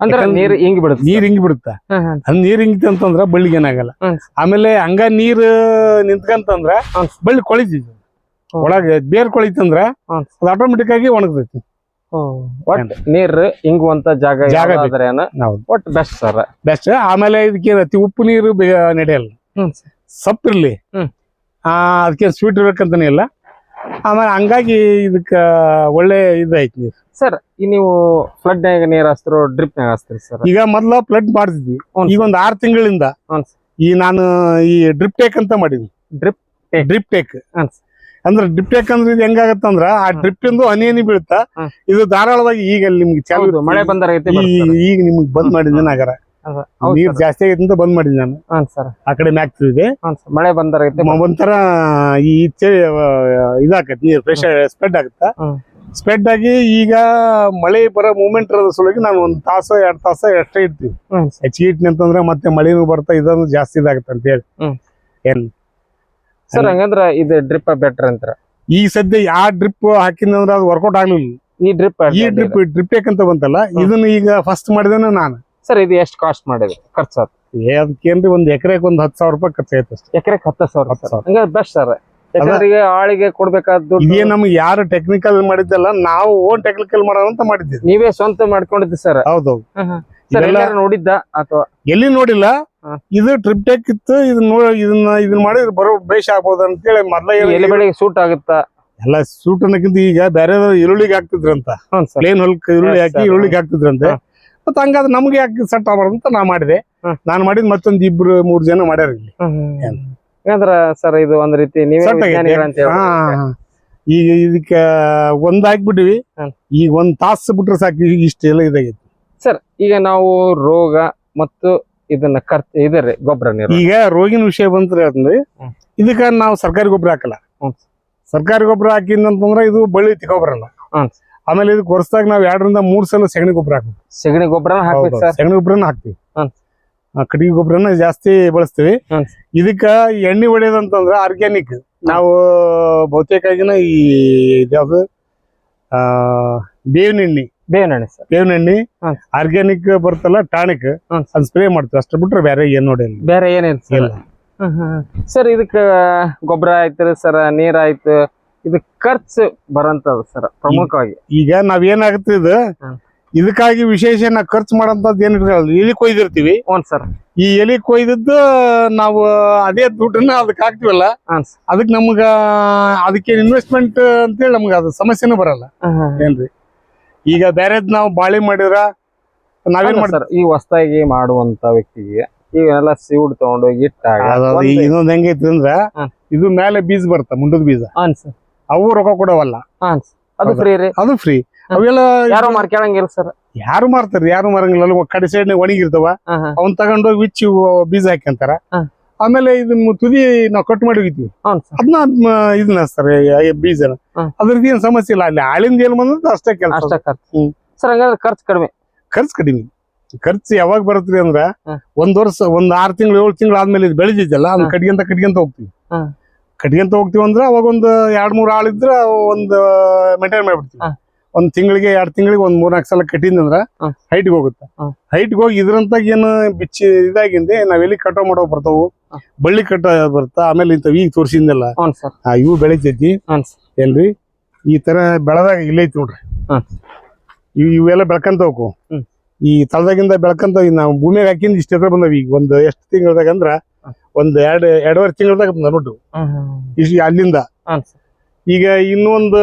ಅಂದ್ರೆ ನೀರು ಹಿಂಗ್ ಬಿಡುತ್ತೆ ನೀರ್ ಹಿಂಗ್ ಬಿಡುತ್ತ. ಅದ್ ನೀರ್ ಹಿಂಗಿತ್ತು ಅಂತಂದ್ರ ಬಳ್ಳಿಗೆ ಏನಾಗಲ್ಲ ಆಮೇಲೆ ಹಂಗ ನೀರ್ ನಿಂತ್ಕಂತಂದ್ರ. ಬಳ್ಳಿ ಕೊಳಿತೈತಿ. ಹ್ಮ್. ಒಳಗೆ ಬೇರ್ ಕೊಳಿತಂದ್ರ. ಅದು ಆಟೋಮೆಟಿಕ್ ಆಗಿ ಒಣಗ್ತೈತಿ. ನೀರ್ ಒಟ್ ನೀರು ಹಿಂಗುವಂತ ಜಾಗ ಜಾಗ ಒಟ್ ಬೆಸ್ಟ್ ಸರ್ ಬೆಸ್ಟ್ ಆಮೇಲೆ ಇದಕ್ಕೆ ಅತಿ ಉಪ್ಪು ನೀರು ನಡೆಯಲ್ಲ. ಸಪ್ ಸಪ್ಪಿರ್ಲಿ. ಆ ಅದಕ್ಕೆ ಸ್ವೀಟ್ ಇರ್ಬೇಕಂತಾನೆ ಇಲ್ಲ. ಆಮೇಲೆ ಹಂಗಾಗಿ ಇದಕ್ಕ ಒಳ್ಳೆ ಇದೈತಿ ನೀರು. ಸರ್ ಈ ನೀವು ಫ್ಲಡ್ ನಾಗ ನೀರ್ ಹಾಸ್ತಿರೋ ಡ್ರಿಪ್ ನಾಗ ಹಾಸ್ತಿರ ಸರ್ ಈಗ ಮೊದ್ಲ ಫ್ಲಡ್ ಮಾಡ್ತಿದ್ವಿ. ಈಗ ಒಂದ್ ಆರ್ ತಿಂಗಳಿಂದ ಈ ನಾನು ಈ ಡ್ರಿಪ್ ಟೇಕ್ ಅಂತ ಮಾಡಿದ್ವಿ. ಡ್ರಿಪ್. ಡ್ರಿಪ್ ಟೇಕ್ ಅಂದ್ರೆ ಡ್ರಿಪ್ ಯಾಕಂದ್ರೆ ಇದು ಹೆಂಗಾಗತ್ತಂದ್ರ ಆ. ಡ್ರಿಪ್ ಇಂದು ಹನಿ ಹನಿ ಬೀಳುತ್ತಾ ಇದು ಧಾರಾಳವಾಗಿ ಈಗ ನಿಮ್ಗೆ ಚಾಲು ಮಳೆ ಈ- ಈಗ ನಿಮ್ಗೆ ಬಂದ್ ಮಾಡಿದ್ದೀನಿ ನಾಗರ. ನೀರ್ ಜಾಸ್ತಿ ಆಗೈತೆ ಅಂತ ಬಂದ್ ಮಾಡಿದ್ ನಾನು. ಆ ಕಡೆ ಹ್ಞೂ ಸರ್ ಮಳೆ ಬಂದರ ಒಂಥರ ಈ ಇಚ್ಚೆ ಇದಾಕತ್ ನೀರ್ ಫ್ರೆಶ್ ಸ್ಪ್ರೆಡ್ ಆಗುತ್ತ. ಸ್ಪ್ರೆಡ್ ಆಗಿ ಈಗ ಮಳೆ ಬರೋ ಮೂಮೆಂಟ್ ಇರೋದ್ರ ಸಲುವಾಗಿ ನಾನು ಒಂದ್ ತಾಸು ಎರಡ್ ತಾಸ ಎಷ್ಟೇ ಇಡ್ತೀವಿ ಹೆಚ್ಚಿಗೆ ಇಟ್ಟಿನಿ ಅಂತಂದ್ರೆ ಮತ್ತೆ ಮಳೆನೂ ಬರ್ತಾ ಇದನ್ನು ಜಾಸ್ತಿ ಇದಾಗತ್ತೆ ಅಂತ ಹೇಳಿ. ಏನ್? ಸರ್ ಹಂಗಂದ್ರ ಇದು ಡ್ರಿಪ್ ಬೆಟರ್ ಅಂತಾರ? ಈ ಸದ್ಯ ಯಾವ ಡ್ರಿಪ್ ಹಾಕಿದಂದ್ರೆ ಅದು ವರ್ಕೌಟ್ ಆಗ್ಲಿಲ್ಲ. ಈ ಡ್ರಿಪ್ ಈ ಡ್ರಿಪ್ ಡ್ರಿಪ್ ಯಾಕಂತ ಬಂತಲ್ಲ ಇದನ್ನ ಈಗ ಫಸ್ಟ್ ಮಾಡಿದನ ನಾನು. ಸರ್ ಇದು ಎಷ್ಟು ಕಾಸ್ಟ್ ಮಾಡಿದೆ? ಖರ್ಚಾತ್ ಅದಕ್ಕೇನ್ರಿ ಒಂದ್ ಎಕರೆಗೆ ಒಂದ್ ಹತ್ತು ಸಾವಿರ ರೂಪಾಯಿ ಖರ್ಚು ಆಯ್ತು ಅಷ್ಟೇ. ಎಕರೆಗೆ ಹತ್ತು ಸಾವಿರ ಹತ್ತು ಸಾವಿರ. ಹಂಗ ಬೆಸ್ಟ್ ಸರ್. ಯಾಕಂದ್ರೆ ಆಳಿಗೆ ಕೊಡ್ಬೇಕಾದ್ದು ಇದೇ ನಮ್ಗೆ ಯಾರು ಟೆಕ್ನಿಕಲ್ ಮಾಡಿದ್ದಲ್ಲ ನಾವು ಓನ್ ಟೆಕ್ನಿಕಲ್ ಮಾಡೋಣ ಅಂತ ಮಾಡಿದ್ದೀವಿ. ನೀವೇ ಸ್ವಂತ ಮಾಡ್ಕೊಂಡಿದ್ದೀವಿ ಸರ್. ಹೌದೌದು. ನೋಡಿದ್ದ? ಅಥವಾ? ಎಲ್ಲಿ ನೋಡಿಲ್ಲ? ಇದು ಟ್ರಿಪ್ ಟೆಕ್ ಇತ್ತು ಇದನ್ನ ಇದನ್ನ ಇದನ್ನ ಮಾಡಿದ್ರೆ ಬರೋ ಬೇಷ್ ಆಗ್ಬೋದು ಅಂತೇಳಿ ಮೊದ್ಲ ಎಲೆ ಬೆಳೆಗೆ ಸೂಟ್ ಆಗುತ್ತಾ? ಎಲ್ಲ ಸೂಟ್ ಅನ್ನಕ್ಕಿಂತ ಈಗ ಬೇರೆ ಈರುಳ್ಳಿಗೆ ಹಾಕ್ತಿದ್ರಂತ. ಪ್ಲೇನ್ ಹೊಲಕ್ ಈರುಳ್ಳಿ ಹಾಕಿ. ಈರುಳ್ಳಿಗೆ ಹಾಕ್ತಿದ್ರಂತೆ. ಮತ್ತ ಹಂಗಾದ್ರೆ ನಮ್ಗೆ ಯಾಕೆ ಸೆಟ್ ಆಗ್ಬಾರ್ದು ಅಂತ ನಾ ಮಾಡಿದೆ. ನಾನು ಮಾಡಿದ್ ಮತ್ತೊಂದ್ ಇಬ್ರು ಮೂರ್ ಜನ ಮಾಡ್ಯಾರ ಇಲ್ಲಿ. ಸರ್ ಇದು ಒಂದ್ ರೀತಿ. ಈಗ ಇದಕ್ಕ ಒಂದ್ ಹಾಕ್ಬಿಟ್ಟಿವಿ. ಈಗ ಒಂದ್ ತಾಸು ಬಿಟ್ರೆ ಸಾಕು ಈಗ ಇಷ್ಟೆಲ್ಲ ಇದಾಗೈತಿ. ಸರ್ ಈಗ ನಾವು ರೋಗ ಮತ್ತು ಇದನ್ನ ಖರ್ಚು ಇದರಿ ಗೊಬ್ಬರ ನೀರು. ಈಗ ರೋಗಿನ ವಿಷಯ ಬಂದ್ರೆ ಅಂದ್ರೆ. ಇದಕ್ಕ ನಾವು ಸರ್ಕಾರಿ ಗೊಬ್ಬರ ಹಾಕಲ್ಲ. ಸರ್ಕಾರಿ ಗೊಬ್ಬರ ಹಾಕಿದಂತಂದ್ರ ಇದು ಬಳ್ಳಿ ತಿಕೊಬರಲ್ಲ ಆಮೇಲೆ ಇದಕ್ಕೆ ವರ್ಷದಾಗ ನಾವ್ ಎರಡರಿಂದ ಮೂರ್ ಸಲ ಸಗಣಿ ಗೊಬ್ಬರ ಹಾಕ್ಬೇಕು. ಸೆಗಣಿ ಗೊಬ್ಬರ ಸೆಗಣಿ ಗೊಬ್ಬರನ ಹಾಕ್ತಿವಿ. ಕಟ್ಟಿಗೆ ಗೊಬ್ಬರನ ಜಾಸ್ತಿ ಬಳಸ್ತೀವಿ. ಇದಕ್ಕ ಎಣ್ಣೆ ಹೊಡೆಯೋದಂತಂದ್ರ ಆರ್ಗ್ಯಾನಿಕ್. ನಾವು ಬಹುತೇಕಾಗಿನ ಈ ಇದ್ಯಾವ್ದು ಬೇವಿನ ಎಣ್ಣೆ ಬೇವಿನ ಎಣ್ಣೆ ಸರ್. ಆರ್ಗ್ಯಾನಿಕ್ ಬರ್ತಲ್ಲ ಟಾನಿಕ್. ಅದ್ ಸ್ಪ್ರೇ ಮಾಡ್ತೀವಿ. ಅಷ್ಟು ಬಿಟ್ರೆ ಬೇರೆ ಏನ್ ನೋಡಿಲ್ಲ ಬೇರೆ ಏನಿಲ್ಲ ಸರ್. ಸರ್ ಇದಕ್ಕ ಗೊಬ್ಬರ ಆಯ್ತು ಸರ್ ನೀರ್ ಆಯ್ತು. ಇದು ಖರ್ಚು ಬರಂತದ ಸರ್ ಪ್ರಮುಖವಾಗಿ. ಈಗ ನಾವ್ ಏನಾಗುತ್ತೆ ಇದು? ಇದಕ್ಕಾಗಿ ವಿಶೇಷ ನಾ ಖರ್ಚು ಮಾಡೋಂಥದ್ದು ಏನ್ ಎಲಿ ಕೊಯ್ದಿರ್ತೀವಿ. ಹ್ಞೂ ಸರ್. ಈ ಎಲಿ ಕೊಯ್ದಿದ್ದು ನಾವು ಅದೇ ದುಡ್ಡನ್ನ ಅದಕ್ಕೆ ಹಾಕ್ತಿವಲ್ಲ? ಅದಕ್ಕೆ ನಮ್ಗ ಅದಕ್ಕೆ ಇನ್ವೆಸ್ಟ್ಮೆಂಟ್ ಅಂತೇಳಿ ನಮ್ಗೆ ಅದು ಸಮಸ್ಯೆನೂ ಬರಲ್ಲ. ಏನ್ರಿ? ಈಗ ಬೇರೆದ್ ನಾವು ಬಾಳೆ ಮಾಡಿದ್ರ ನಾವೇನ್ ಮಾಡ್ತಾರ ಈ ಹೊಸದಾಗಿ ಮಾಡುವಂತ ವ್ಯಕ್ತಿಗೆ ಇವೆಲ್ಲ ಸೀಡ್ ತಗೊಂಡೋಗಿ ಇಟ್ಟಾಗ ಇನ್ನೊಂದ್ ಹೆಂಗೈತಿ ಅಂದ್ರ. ಇದು ಮೇಲೆ ಬೀಜ ಬರ್ತ ಮುಂಡದ ಬೀಜ. ಅವು ರೊಕ್ಕ ಕೊಡವಲ್ಲ. ಅದು ಫ್ರೀ ರೀ. ಅದು ಫ್ರೀ ಅವೆಲ್ಲ ಯಾರು ಮಾರ್ಕೊಳಂಗಿಲ್ಲ ಸರ್ ಯಾರು ಮಾರ್ತಾರ? ಯಾರು ಮಾರಂಗಿಲ್ಲ. ಕಡೆ ಸೈಡ್ ಒಣಗಿರ್ತಾವ. ಅವನ್ ತಗೊಂಡೋಗಿ ಬಿಚ್ಚಿ ಬೀಜ ಹಾಕ್ಯಂತಾರ. ಆಮೇಲೆ ಇದನ್ನ ತುದಿ ನಾವು ಕಟ್ ಮಾಡಿ ಹೋಗಿದ್ವಿ. ಅದನ್ನ ಇದನ್ನ ಸರ್ ಬೀಜನ. ಹ್ಮ್. ಅದ್ರದ್ದು ಏನ್ ಸಮಸ್ಯೆ ಇಲ್ಲ ಅಲ್ಲಿ ಆಳಿಂದ ಏನ್ ಬಂದ್ರೆ ಅಷ್ಟೇ ಕೆಲಸ. ಸರ್ ಹಂಗಾದ್ರೆ ಖರ್ಚು ಕಡಿಮೆ. ಖರ್ಚು ಕಡಿಮೆ. ಖರ್ಚು ಯಾವಾಗ ಬರತ್ರಿ ಅಂದ್ರ. ಒಂದ್ ವರ್ಷ ಒಂದ್ ಆರ್ ತಿಂಗಳು ಏಳು ತಿಂಗಳು ಆದ್ಮೇಲೆ ಇದು ಬೆಳೆದಿದ್ದಲ್ಲ ಅದ್ ಕಡಿಗೆಂತ ಕಟ್ಗೆಂತ ಕಟ್ಗೆಂತ ಹೋಗ್ತೀವಿ. ಹ್ಮ್. ಕಟ್ಗೆಂತ ಹೋಗ್ತೀವಿ ಅಂದ್ರ ಅವಾಗ ಒಂದ್ ಎರಡ್ ಮೂರ್ ಆಳಿದ್ರ ಒಂದ್ ಮೇಂಟೈನ್ ಮಾಡ್ಬಿಡ್ತೀವಿ. ಒಂದ್ ತಿಂಗಳಿಗೆ ಎರಡ್ ತಿಂಗಳಿಗೆ ಒಂದ್ ಮೂರ್ನಾಲ್ಕು ಸಲ ಕಟ್ಟಿದ್ರಂದ್ರ ಹೈಟ್ ಹೈಟ್ಗೆ ಹೋಗುತ್ತೆ. ಹೈಟ್ ಹೈಟ್ಗೆ ಹೋಗಿ ಇದ್ರಂತಾಗ ಏನು ಬಿಚ್ಚಿ ಇದಾಗಿಂದೆ ಎಲ್ಲಿ ಕಟಾವ್ ಮಾಡೋ ಬರ್ತಾವು. ಬಳ್ಳಿ ಕಟ್ಟ ಬರ್ತಾ ಆಮೇಲೆ ಇಂತ ಈಗ ತೋರ್ಸಿದ್ನಲ್ಲ. ಇವು ಬೆಳಿತೈತಿ. ಏನ್ರಿ? ಈ ತರ ಬೆಳದಾಗ ಇಲ್ಲೈತಿ ನೋಡ್ರಿ. ಹ್ಮ್. ಇವ್ ಇವೆಲ್ಲ ಬೆಳ್ಕಂತ ಹೋಗು. ಈ ತಳದಾಗಿಂದ ಬೆಳ್ಕಂತ ನಾವು ಭೂಮಿಯಾಗ ಹಾಕಿಂದ ಇಷ್ಟ ಎತ್ರ ಬಂದವ ಈಗ. ಒಂದ್ ಎಷ್ಟು ತಿಂಗಳದಾಗ ಅಂದ್ರ. ಒಂದ್ ಎರಡ್ ಎರಡುವರೆ ತಿಂಗಳದಾಗ ಬಂದ ನೋಡ್ರಿ. ಅಲ್ಲಿಂದ. ಈಗ ಇನ್ನೊಂದು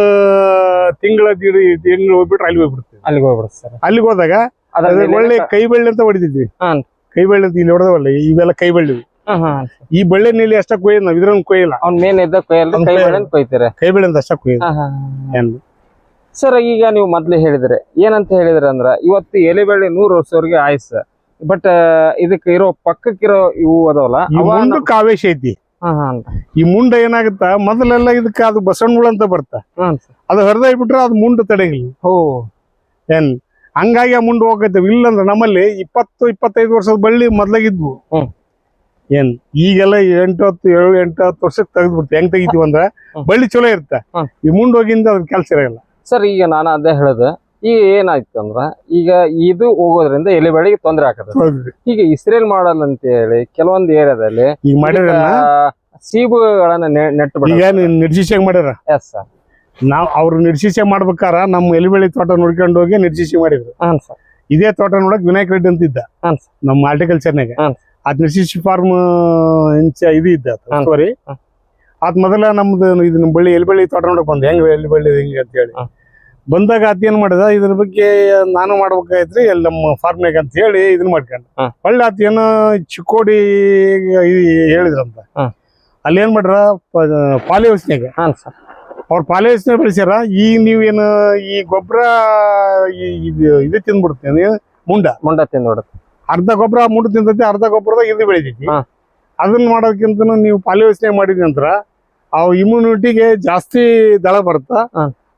ತಿಂಗಳ ತಿಂಗಳು ಹೋಗ್ಬಿಟ್ರೆ ಅಲ್ಲಿ ಹೋಗ್ಬಿಡ್ತೀವಿ. ಅಲ್ಲಿಗೆ ಹೋಗ್ಬಿಡುತ್ತೆ ಸರ್. ಅಲ್ಲಿಗೆ ಹೋದಾಗ ಒಳ್ಳೆ ಕೈ ಬಳ್ಳಿ ಅಂತ ಹೊಡಿತಿದ್ವಿ ಹಾಂ. ಕೈ ಬಳ್ಳಿ ಅಂತ ಇಲ್ಲಿ ಹೊಡೆದವಲ್ಲ ಇವೆಲ್ಲ ಕೈ ಬಳ್ಳಿ ಈ ಬಳ್ಳಿ ನೀಲಿ ಅಷ್ಟ ಕೊಯ್ಯ ನಾವ್ ಇದ್ರನ್ನ ಕೊಯ್ಯಲ್ಲ. ಅವ್ನ ಮೇನ್ ಇದ್ದ ಕೊಯ್ಯಲ್ಲ. ಕೈ. ಬಳ್ಳಿ ಕೊಯ್ತಾರೆ. ಕೈ ಬಳ್ಳಿ ಅಂತ ಅಷ್ಟ ಕೊಯ್ಯಲ್ಲ. ಸರ್ ಈಗ ನೀವು ಮೊದ್ಲೇ ಹೇಳಿದ್ರೆ. ಏನಂತ ಹೇಳಿದ್ರೆ ಅಂದ್ರ ಇವತ್ತು ಎಲೆ ಬಳ್ಳಿ ನೂರು ವರ್ಷದವರೆಗೆ ಆಯ್ಸ್ ಬಟ್ ಇದಕ್ಕೆ ಇರೋ ಪಕ್ಕಕ್ಕಿರೋ ಇವು ಅದಾವಲ್ಲ ಕಾವೇಶ ಆವೇಶ ಐತಿ. ಈ ಮುಂಡ ಏನಾಗುತ್ತ? ಮೊದಲೆಲ್ಲ ಇದಕ್ಕ ಅದು ಬಸವಣ್ಣಗಳು ಅಂತ ಬರ್ತ. ಅದು ಹರಿದಾಯ್ ಬಿಟ್ರೆ ಅದು ಮುಂಡ ತಡೆಗಿಲ್ಲ ಓ ಏನ್? ಹಂಗಾಗಿ ಆ ಮುಂಡ ಹೋಗತ್ತೇವೆ ಇಲ್ಲಂದ್ರ ನಮ್ಮಲ್ಲಿ ಇಪ್ಪತ್ತು ಇಪ್ಪತ್ತೈದು ವರ್ಷದ ಬಳ್ಳಿ ಮೊದ್ಲಾಗಿದ್ವು. ಏನ್? ಈಗೆಲ್ಲ ಎಂಟು ಹತ್ತು ಏಳು ಎಂಟು ಹತ್ತು ವರ್ಷಕ್ಕೆ ತೆಗೆದು ಬಿಡ್ತೀವಿ ಹೆಂಗ್ ತೆಗಿತೀವಿ ಅಂದ್ರೆ ಬಳ್ಳಿ ಚಲೋ ಇರುತ್ತೆ. ಈ ಮುಂಡ್ ಹೋಗಿಂದ ಅದ್ರ ಕೆಲಸ ಇರಲ್ಲ. ಸರ್ ಈಗ ನಾನು ಅದೇ ಹೇಳದೆ. ಈಗ ಏನಾಯ್ತು ಅಂದ್ರ ಈಗ ಇದು ಹೋಗೋದ್ರಿಂದ ಎಲೆ ಬೆಳೆಗೆ ತೊಂದರೆ ಆಗ್ತದೆ. ಈಗ ಇಸ್ರೇಲ್ ಮಾಡಲ್ ಅಂತ ಹೇಳಿ ಕೆಲವೊಂದು ಏರಿಯಾದಲ್ಲಿ ಸೀಬುಗಳನ್ನ ನೆಟ್ಟು ನಿರ್ಶಿಷ್ಯ ಮಾಡ್ಯಾರ ಎಸ್ ಸರ್ ನಾವ್ ಅವ್ರು ನಿರ್ಶಿಷ್ಯ ಮಾಡ್ಬೇಕಾರ ನಮ್ಮ ಬೆಳೆ ತೋಟ ನೋಡ್ಕೊಂಡು ಹೋಗಿ ನಿರ್ಶಿಷ್ಯ ಮಾಡಿದ್ರು. ಹಾಂ ಸರ್ ಇದೇ ತೋಟ ನೋಡಕ್ ವಿನಾಯಕ್ ರೆಡ್ಡಿ ಅಂತ ಇದ್ದ? ನಮ್ಮ ಹಾರ್ಟಿಕಲ್ಚರ್ನಾಗ ಹಾಂ. ಅದ್ ನಿರ್ಶಿಷ್ಯ ಫಾರ್ಮ್ ಇಂಚ ಇದು ಇದ್ದ. ಸಾರಿ. ಅದ್ ಮೊದಲ ನಮ್ದು ಇದನ್ನ ಬಳ್ಳಿ ಎಲಿಬಳ್ಳಿ ತೋಟ ನೋಡಕ್ ಬಂದ. ಹೆಂಗ್ ಎಲಿಬಳ್ಳಿ ಹೆಂಗ್ ಅಂತ ಹೇಳಿ. ಬಂದಾಗ ಆತ ಏನ್ ಮಾಡಿದ? ಇದ್ರ ಬಗ್ಗೆ ನಾನು ಮಾಡ್ಬೇಕಾಯ್ತ್ರಿ ಅಲ್ಲಿ ನಮ್ಮ ಫಾರ್ಮ್ನಾಗ ಅಂತ ಹೇಳಿ ಇದನ್ನ ಮಾಡ್ಕೊಂಡು. ಒಳ್ಳೆ ಆತ ಏನೋ ಚಿಕ್ಕೋಡಿ ಹೇಳಿದ್ರಂತ. ಅಲ್ಲಿ ಏನ್ ಮಾಡ್ರ ಪಾಲಿ ಸರ್. ಅವ್ರ ಪಾಲಿ ಹೌಸ್ನಾಗ ಬೆಳೆಸ್ಯಾರ ಈಗ ನೀವೇನು ಈ ಗೊಬ್ಬರ ಇದು ತಿಂದ್ಬಿಡುತ್ತೆ ಮುಂಡ. ಮುಂಡ ತಿಂದ್ಬಿಡುತ್ತೆ. ಅರ್ಧ ಗೊಬ್ಬರ ಮುಂಡ ತಿಂತೈತಿ ಅರ್ಧ ಗೊಬ್ಬರದಾಗ ಇದು ಬೆಳಿತೈತಿ. ಅದನ್ನ ಮಾಡೋದಕ್ಕಿಂತ ನೀವು ಪಾಲಿ ಯೋಚನೆ ಮಾಡಿದ ನಂತರ ಅವು ಇಮ್ಯುನಿಟಿಗೆ ಜಾಸ್ತಿ ದಳ ಬರುತ್ತಾ.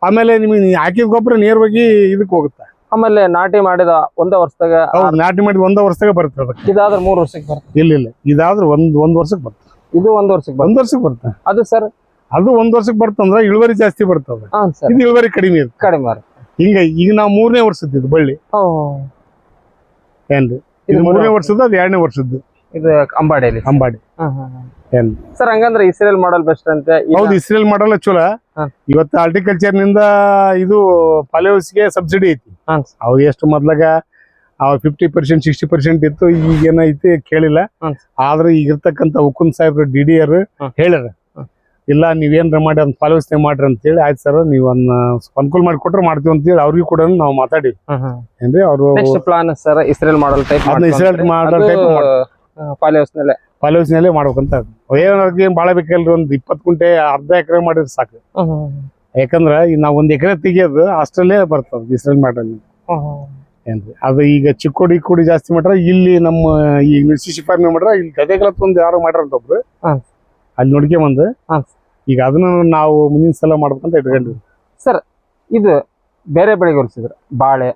ಆಮೇಲೆ ನಿಮಗೆ ಹಾಕಿದ ಗೊಬ್ಬರ ನೇರವಾಗಿ ಇದಕ್ಕೆ ಹೋಗುತ್ತೆ. ಆಮೇಲೆ ನಾಟಿ ಮಾಡಿದ ಒಂದ ವರ್ಷದಾಗ ಹೌದು ನಾಟಿ ಮಾಡಿದ ಒಂದ ವರ್ಷದಾಗ ಬರುತ್ತೆ ಅದಕ್ಕೆ. ಇದಾದ್ರೆ ಮೂರು ವರ್ಷಕ್ಕೆ ಬರುತ್ತೆ. ಇಲ್ಲ ಇಲ್ಲ ಇದಾದ್ರೆ ಒಂದ್ ಒಂದ್ ವರ್ಷಕ್ಕೆ ಬರುತ್ತೆ. ಇದು ಒಂದ್ ವರ್ಷಕ್ಕೆ ಒಂದ್ ವರ್ಷಕ್ಕೆ ಬರುತ್ತೆ. ಅದು ಸರ್? ಅದು ಒಂದ್ ವರ್ಷಕ್ಕೆ ಬರ್ತಂದ್ರ ಇಳುವರಿ ಜಾಸ್ತಿ ಬರ್ತದೆ ಇದು ಇಳುವರಿ ಕಡಿಮೆ ಇರುತ್ತೆ. ಕಡಿಮೆ ಹಿಂಗ ಈಗ ನಾವು ಮೂರನೇ ವರ್ಷದ್ದು ಇದು ಬಳ್ಳಿ. ಏನ್ರಿ? ಇದು ಮೂರನೇ ವರ್ಷದ್ದು ಅದು ಎರಡನೇ ವರ್ಷದ್ದು? ಇದು ಅಂಬಾಡಿಯಲ್ಲಿ. ಅಂಬಾಡಿ. ಏನ್? ಸರ್ ಹಂಗಂದ್ರೆ ಇಸ್ರೇಲ್ ಮಾಡಲ್ ಬೆಸ್ಟ್ ಅಂತ? ಹೌದು ಇಸ್ರೇಲ್ ಮಾಡಲ್ಲ ಚಲೋ ಇವತ್ತ ಹಾರ್ಟಿಕಲ್ಚರ್ನಿಂದ ಇದು ಪಾಲಿಹೌಸ್ಗೆ ಸಬ್ಸಿಡಿ ಐತಿ. ಹಾಂ ಸರ್. ಅವು ಎಷ್ಟು ಮೊದ್ಲಾಗ? ಅವ್ ಫಿಫ್ಟಿ ಪರ್ಸೆಂಟ್ ಸಿಕ್ಸ್ಟಿ ಪರ್ಸೆಂಟ್ ಇತ್ತು ಈಗ ಏನೈತಿ ಕೇಳಿಲ್ಲ. ಆದ್ರೆ ಈಗ ಇರ್ತಕ್ಕಂಥ ಹುಕುನ್ ಸಾಹೇಬ್ರು ಡಿ ಡಿ ಆರ್. ಹೇಳ್ಯಾರ. ಇಲ್ಲ ನೀವೇನ್ರ ಮಾಡಿ ಅದನ್ನ ಪಾಲಿಸ್ನೆ ಮಾಡ್ರಿ ಅಂತ ಹೇಳಿ ಆಯ್ತು ಸರ್ ನೀವು ಅದನ್ನ ಅನುಕೂಲ ಮಾಡಿಕೊಟ್ರೆ ಮಾಡ್ತೀವಿ ಅಂತ ಹೇಳಿ ಅವ್ರಿಗೂ ಕೂಡ ನಾವು ಮಾತಾಡಿ ಏನ್ರಿ ಅವರು plan sir Israel model type Israel model type poly house ನಲ್ಲೇ. ಪಾಲಿಸ್ನಲ್ಲೇ ಮಾಡ್ಬೇಕಂತ. ಏನಾದ್ರು ಏನ್ ಭಾಳ ಬೇಕಲ್ರಿ ಒಂದ್ ಇಪ್ಪತ್ತು ಗುಂಟೆ ಅರ್ಧ ಎಕರೆ ಮಾಡಿದ್ರೆ ಸಾಕು. ಯಾಕಂದ್ರ ಈಗ ನಾವ್ ಒಂದ್ ಎಕರೆ ತೆಗಿಯೋದು ಅಷ್ಟರಲ್ಲೇ ಬರ್ತದ ಇಸ್ರೇಲ್ ಮಾಡಲ್. ಏನ್ರಿ? ಅದು ಈಗ ಚಿಕ್ಕೋಡಿ ಕೂಡಿ ಜಾಸ್ತಿ ಮಾಡ್ರ ಇಲ್ಲಿ ನಮ್ಮ ಈ ಮಿರ್ಸಿ ಫಾರ್ಮ್ ಮಾಡ್ರ ಇಲ್ಲಿ ಗದೆಗಳತ್ತ ಒಂದ್ ಯಾರು ಮಾಡ್ರ ಅಂತ ಒಬ್ರು. ಅಲ್ಲಿ ನೋಡ್ಕೆ ಬಂದು. ಹಾ. ಈಗ ಅದನ್ನ ನಾವು ಮುಂದಿನ ಸಲ ಮಾಡ್ಬೇಕಂತ ಸರ್ ಇದು ಬೇರೆ ಬೆಳೆಗೆ ಹೋಲಿಸಿದ್ರೆ ಬಾಳೆ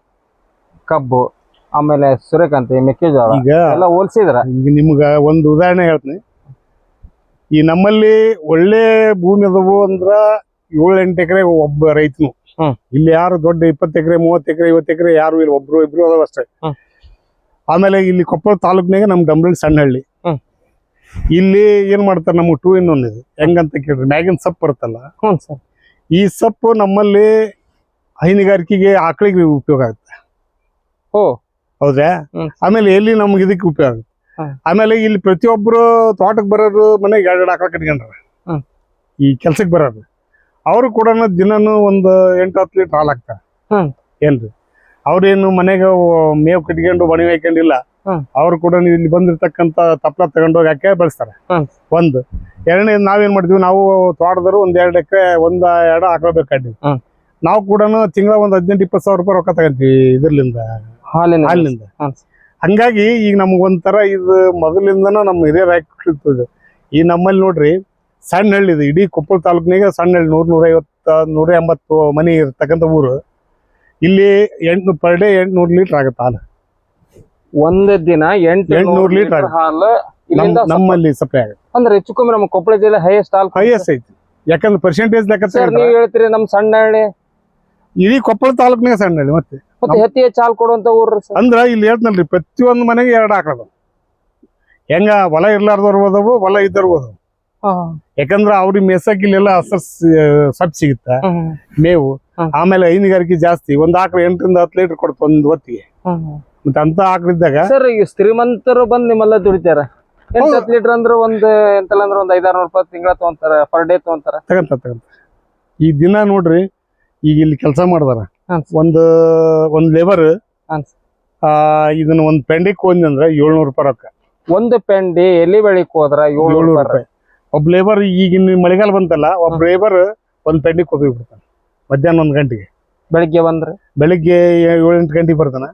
ಕಬ್ಬು ಆಮೇಲೆ ಸೂರ್ಯಕಾಂತಿ ಮೆಕ್ಕೆಜೋಳ ಈಗ ಎಲ್ಲ ಹೋಲಿಸಿದ್ರ? ಈಗ ನಿಮ್ಗ ಒಂದು ಉದಾಹರಣೆ ಹೇಳ್ತೀನಿ. ಈ ನಮ್ಮಲ್ಲಿ ಒಳ್ಳೆ ಭೂಮಿ ಅದವು ಅಂದ್ರ ಏಳು ಎಂಟು ಎಕರೆ ಒಬ್ಬ ರೈತನು. ಇಲ್ಲಿ ಯಾರು ದೊಡ್ಡ ಇಪ್ಪತ್ತು ಎಕರೆ ಮೂವತ್ತು ಎಕರೆ ಐವತ್ತು ಎಕರೆ ಯಾರು ಇಲ್ಲ ಒಬ್ರು ಇಬ್ರು ಅದಾವ ಅಷ್ಟೇ. ಆಮೇಲೆ ಇಲ್ಲಿ ಕೊಪ್ಪಳ ತಾಲೂಕ್ನಾಗ ನಮ್ ಡಂಬಳಿ ಸಣ್ಣ ಹಳ್ಳಿ ಇಲ್ಲಿ ಏನ್ ಮಾಡ್ತಾರೆ ನಮ್ಗೆ ಟೂ ಇನ್ ಒನ್ ಇದು. ಹೆಂಗಂತ ಕೇಳ್ರಿ ಮ್ಯಾಗಿನ ಸೊಪ್ಪು ಬರುತ್ತಲ್ಲ? ಈ ಸೊಪ್ಪು ನಮ್ಮಲ್ಲಿ ಹೈನುಗಾರಿಕೆಗೆ ಆಕಳಿಗೆ ಉಪಯೋಗ ಆಗುತ್ತೆ. ಓ. ಹೌದ್ರಾ? ಹ್ಮ್. ಆಮೇಲೆ ಎಲ್ಲಿ ನಮ್ಗೆ ಇದಕ್ಕೆ ಉಪಯೋಗ ಆಮೇಲೆ ಇಲ್ಲಿ ಪ್ರತಿಯೊಬ್ರು ತೋಟಕ್ಕೆ ಬರೋರು ಮನೆಗೆ ಎರಡು ಆಕಳ ಕಟ್ಕೊಂಡ್ರ. ಹ್ಮ್. ಈ ಕೆಲ್ಸಕ್ಕೆ ಬರೋರು. ಅವರು ಕೂಡ ದಿನನು ಒಂದು ಎಂಟು ಹತ್ತು ಲೀಟರ್ ಹಾಲು ಹಾಕ್ತಾರೆ. ಏನ್ರಿ? ಅವ್ರೇನು ಮನೆಗೆ ಮೇವು ಕಟ್ಕೊಂಡು ಬಣಿ ಹಾಕೊಂಡಿಲ್ಲ. ಅವ್ರು ಕೂಡ ಇಲ್ಲಿ ಬಂದಿರ್ತಕ್ಕಂತ ತಪ್ಪಲ ತಗೊಂಡೋಗಿ ಹಾಕಿ ಬೆಳೆಸ್ತಾರೆ. ಒಂದು. ಎರಡನೇ ನಾವೇನ್ ಮಾಡ್ತೀವಿ? ನಾವು ತೋಟದರು ಒಂದ್ ಎರಡು ಎಕರೆ ಒಂದ್ ಎರಡು ಬೇಕಾದ್ವಿ ನಾವು ಕೂಡ ತಿಂಗಳ ಒಂದ್ ಹದಿನೆಂಟು ಇಪ್ಪತ್ತು ಸಾವಿರ ರೂಪಾಯಿ ರೊಕ್ಕ ತಗೊಂತೀವಿ ಇದ್ರಲಿಂದ. ಹಾಲಿನ ಹಾಲಿನಿಂದ. ಹಂಗಾಗಿ ಈಗ ನಮ್ಗೆ ಒಂಥರ ಇದು ಮೊದಲಿಂದನ ನಮ್ಮ ಹಿರಿಯರ್ ಇದು ಈ ನಮ್ಮಲ್ಲಿ ನೋಡ್ರಿ ಸಣ್ಣ ಹಳ್ಳಿ ಇದು ಇಡೀ ಕೊಪ್ಪಳ ತಾಲೂಕಿನಾಗ ಸಣ್ಣ ಹಳ್ಳಿ ನೂರ್ ನೂರ ಐವತ್ತ ನೂರ ಎಂಬತ್ತು ಮನೆ ಇರ್ತಕ್ಕಂಥ ಊರು. ಇಲ್ಲಿ ಎಂಟು ಪರ್ ಡೇ ಎಂಟ್ನೂರು ಲೀಟರ್ ಆಗುತ್ತೆ ಹಾಲು. ಒಂದೇ ದಿನ ಎಂಟು ಎಂಟ್ನೂರು ಲೀಟರ್ ಹಾಲು ನಮ್ಮಲ್ಲಿ ಸಪ್ಲೈ ಆಗುತ್ತೆ. ಅಂದ್ರೆ ಹೆಚ್ಚು ಕಮ್ಮಿ ನಮ್ಮ ಕೊಪ್ಪಳ ಜಿಲ್ಲೆ ಹೈಯೆಸ್ಟ್ ಹಾಲು ಹೈಯೆಸ್ಟ್ ಐತಿ. ಯಾಕಂದ್ರೆ ಪರ್ಸೆಂಟೇಜ್ ಲೆಕ್ಕ ನೀವ್ ಹೇಳ್ತೀರಿ ನಮ್ ಸಣ್ಣ ಹಳ್ಳಿ ಇಡೀ ಕೊಪ್ಪಳ ತಾಲೂಕಿನಾಗ ಸಣ್ಣ ಹಳ್ಳಿ ಮತ್ತೆ. ಮತ್ತೆ ಅತಿ ಹೆಚ್ಚು ಹಾಲು ಕೊಡುವಂತ ಊರು ಅಂದ್ರ ಇಲ್ಲಿ ಹೇಳ್ತನಲ್ರಿ ಪ್ರತಿಯೊಂದು ಮನೆಗೆ ಎರಡು ಆಕಳ ಹೆಂಗ ಹೊಲ ಇರ್ಲಾರ್ದವ್ರು ಹೋದವು ಹೊಲ ಇದ್ದವ್ರು ಹೋದವು. ಯಾಕಂದ್ರ ಅವ್ರಿಗೆ ಮೇಸಕ್ ಇಲ್ಲೆಲ್ಲ ಹಸರ್ ಸಬ್ ಸಿಗುತ್ತ ಮೇವು. ಆಮೇಲೆ ಹೈನುಗಾರಿಕೆ ಜಾಸ್ತಿ ಒಂದ್ ಆಕಳ ಎಂಟರಿಂದ ಹತ್ತು ಲೀಟರ್ ಕೊಡ್ತ ಒಂದ್ ಹೊತ್ತಿಗೆ. ಮತ್ತೆ ಅಂತ ಆಕಳಿದ್ದಾಗ ಸರ್ ಈಗ ಶ್ರೀಮಂತರು ಬಂದ್ ನಿಮ್ಮೆಲ್ಲ ದುಡಿತಾರ. ಎಂಟ್. ಹತ್ತು ಲೀಟರ್ ಅಂದ್ರೆ ಒಂದ್ ಎಂತಲ್ಲ ಅಂದ್ರೆ ಒಂದ್ ಐದಾರು ರೂಪಾಯಿ ತಿಂಗಳ ತಗೊಂತಾರ ಪರ್ ಡೇ ತಗೊಂತಾರ. ತಗಂತ ತಗಂತ. ಈ ದಿನ ನೋಡ್ರಿ ಈಗ ಇಲ್ಲಿ ಕೆಲಸ ಮಾಡ್ದಾರ. ಒಂದು ಒಂದು ಲೇಬರ್ ಆ ಇದನ್ನ ಒಂದ್ ಪೆಂಡಿಕ್ ಹೋದ್ನಿ ಅಂದ್ರೆ ಏಳ್ನೂರು ರೂಪಾಯಿ ರೊಕ್ಕ. ಒಂದು ಪೆಂಡಿ ಎಲ್ಲಿ ಬೆಳಿಕ್ ಹೋದ್ರ ಏಳ್ನೂರು ರೂಪಾಯಿ ಒಬ್ ಒಬ್ಬ ಲೇಬರ್ ಈಗಿನ ಮಳೆಗಾಲ ಬಂತಲ್ಲ ಒಬ್ಬ ಲೇಬರ್ ಒಂದ್ ಪೆಂಡಿಕ್ ಹೋಗಿ ಬಿಡ್ತಾನೆ. ಮಧ್ಯಾಹ್ನ ಒಂದ್ ಗಂಟೆಗೆ. ಬೆಳಿಗ್ಗೆ ಬಂದ್ರೆ? ಬೆಳಿಗ್ಗೆ ಏಳು ಎಂಟು ಗಂಟೆಗೆ ಬರ್ತಾನ.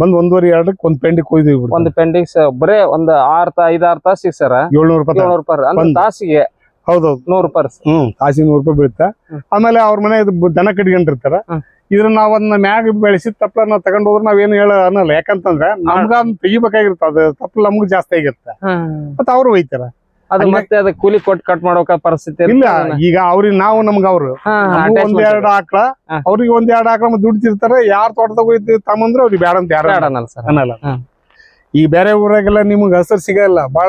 ಬಂದ್ ಒಂದೂವರೆ ಎರಡಕ್ಕೆ ಒಂದ್ ಪೆಂಡಿಕ್ ಕೊಯ್ದು ಒಂದ್ ಒಂದು ಪೆಂಡಿಂಗ್ ಬರೇ ಒಂದ್ ಆರ್ ತಾ ಐದಾರು ತಾಸಿಗೆ ಸರ್ ಏಳ್ನೂರು ರೂಪಾಯಿ. ಏಳ್ನೂರು ರೂಪಾಯಿ ಅಂದ್ರೆ. ತಾಸಿಗೆ ಹೌದೌದು. ನೂರು ರೂಪಾಯಿ ಹ್ಮ್ ತಾಸಿಗೆ ನೂರು ರೂಪಾಯಿ ಬೀಳ್ತಾ ಆಮೇಲೆ ಅವ್ರ ಮನೆ ದನ ಕಟ್ಕೊಂಡಿರ್ತಾರ. ಇದ್ರ ನಾವ್ ಅದನ್ನ ಮ್ಯಾಗ ಬೆಳೆಸಿದ ತಪ್ಪಲ ನಾವ್ ತಗೊಂಡ್ ಹೋದ್ರೆ ನಾವೇನು ಹೇಳ ಅನ್ನಲ್ಲ. ಯಾಕಂತಂದ್ರೆ ನಮ್ಗ ಅದನ್ನ ತೆಗಿಬೇಕಾಗಿರುತ್ತೆ. ಅದು ತಪ್ಪಲ ನಮ್ಗ್ ಜಾಸ್ತಿ ಆಗಿರುತ್ತೆ. ಮತ್ತ ಅವ್ರು ಒಯ್ತಾರ. ಅದು ಮತ್ತೆ ಅದು ಕೂಲಿ ಕೊಟ್ಟು ಕಟ್ ಮಾಡೋಕ ಪರಿಸ್ಥಿತಿ ಇಲ್ಲ ಈಗ ಅವ್ರಿಗೆ ನಾವು ನಮ್ಗ ಅವ್ರು. ಹಾ, ಹಾ, ಒಂದ್ attachment ಎರಡು ಆಕಳ. ಅವ್ರಿಗೆ ಒಂದ್ ಎರಡು ಆಕಳ ದುಡ್ತಿರ್ತಾರ ಯಾರ್ ತೋಟದಾಗ ಹೋಯ್ತಿ ತಮ್ಮಂದ್ರೆ ಅವ್ರಿಗೆ ಬೇಡ ಅಂತ ಯಾರು ಅನ್ನಲ್ಲ ಸರ್. ಅನ್ನಲ್ಲ. ಈ ಬೇರೆ ಊರಾಗೆಲ್ಲ ನಿಮ್ಗೆ ಹಸರು ಸಿಗಲ್ಲ. ಬಾಳ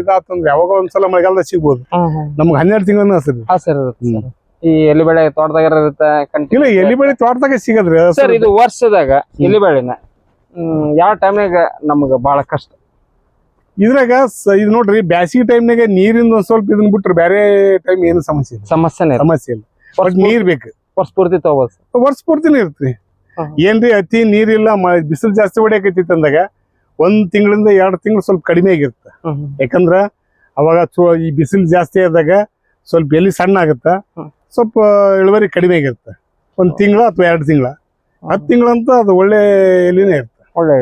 ಇದಾತಂದ್ರೆ ಯಾವಾಗ ಒಂದ್ಸಲ ಮಳೆಗಾಲದಾಗ ಸಿಗ್ಬೋದು. ನಮ್ಗೆ ಹನ್ನೆರಡು ತಿಂಗಳ ಹಸರು. ಹಾ ಸರ್ ಇರುತ್ತೆ ಸರ್. ಈ ಬೆಳೆ ತೋಟದಾಗ ಇರುತ್ತೆ ಇಲ್ಲ ಬೆಳಿ ತೋಟದಾಗ ಸಿಗದ್ರಿ. ಸರ್ ಇದು ವರ್ಷದಾಗ ಬೆಳೆನ ಹ್ಮ್ ಯಾವ ಟೈಮ್ನಾಗ ನಮಗ ಬಹಳ ಕಷ್ಟ. ಇದ್ರಾಗ ಸ- ಇದು ನೋಡ್ರಿ ಬ್ಯಾಸಿಗೆ ಟೈಮ್ನಾಗ ನೀರಿಂದ ಒಂದ್ ಸ್ವಲ್ಪ ಇದನ್ನ ಬಿಟ್ರೆ ಬೇರೆ ಟೈಮ್ ಏನು ಸಮಸ್ಯೆ ಇಲ್ಲ. ಸಮಸ್ಯೆನೇ. ಸಮಸ್ಯೆ ಇಲ್ಲ. ಬಟ್ ನೀರ್ ಬೇಕು. ವರ್ಷ ಪೂರ್ತಿ ತಗೋಬೋದು ವರ್ಷ ಪೂರ್ತಿನೇ ಇರ್ತ್ರಿ ಹಾ. ಏನ್ರಿ ಅತಿ ನೀರಿಲ್ಲ ಮ- ಬಿಸಿಲು ಜಾಸ್ತಿ ಹೊಡಿಯಾಕೈತಿ ಅಂದಾಗ ಒಂದ್ ತಿಂಗಳಿಂದ ಎರಡು ತಿಂಗಳು ಸ್ವಲ್ಪ ಕಡಿಮೆ ಆಗಿರುತ್ತೆ. ಯಾಕಂದ್ರ ಅವಾಗ ಚು- ಈ ಬಿಸಿಲು ಜಾಸ್ತಿ ಆದಾಗ ಸ್ವಲ್ಪ ಎಲಿ ಸಣ್ಣ ಆಗುತ್ತ? ಹ್ಮ್. ಸ್ವಲ್ಪ ಇಳುವರಿ ಕಡಿಮೆ ಆಗಿರುತ್ತೆ. ಒಂದು ತಿಂಗಳ ಅಥವಾ ಎರಡು ತಿಂಗಳ. ಹತ್ತು ತಿಂಗಳಂತ ಅದು ಒಳ್ಳೆ ಎಲಿನೇ ಇರುತ್ತೆ. ಒಳ್ಳೆ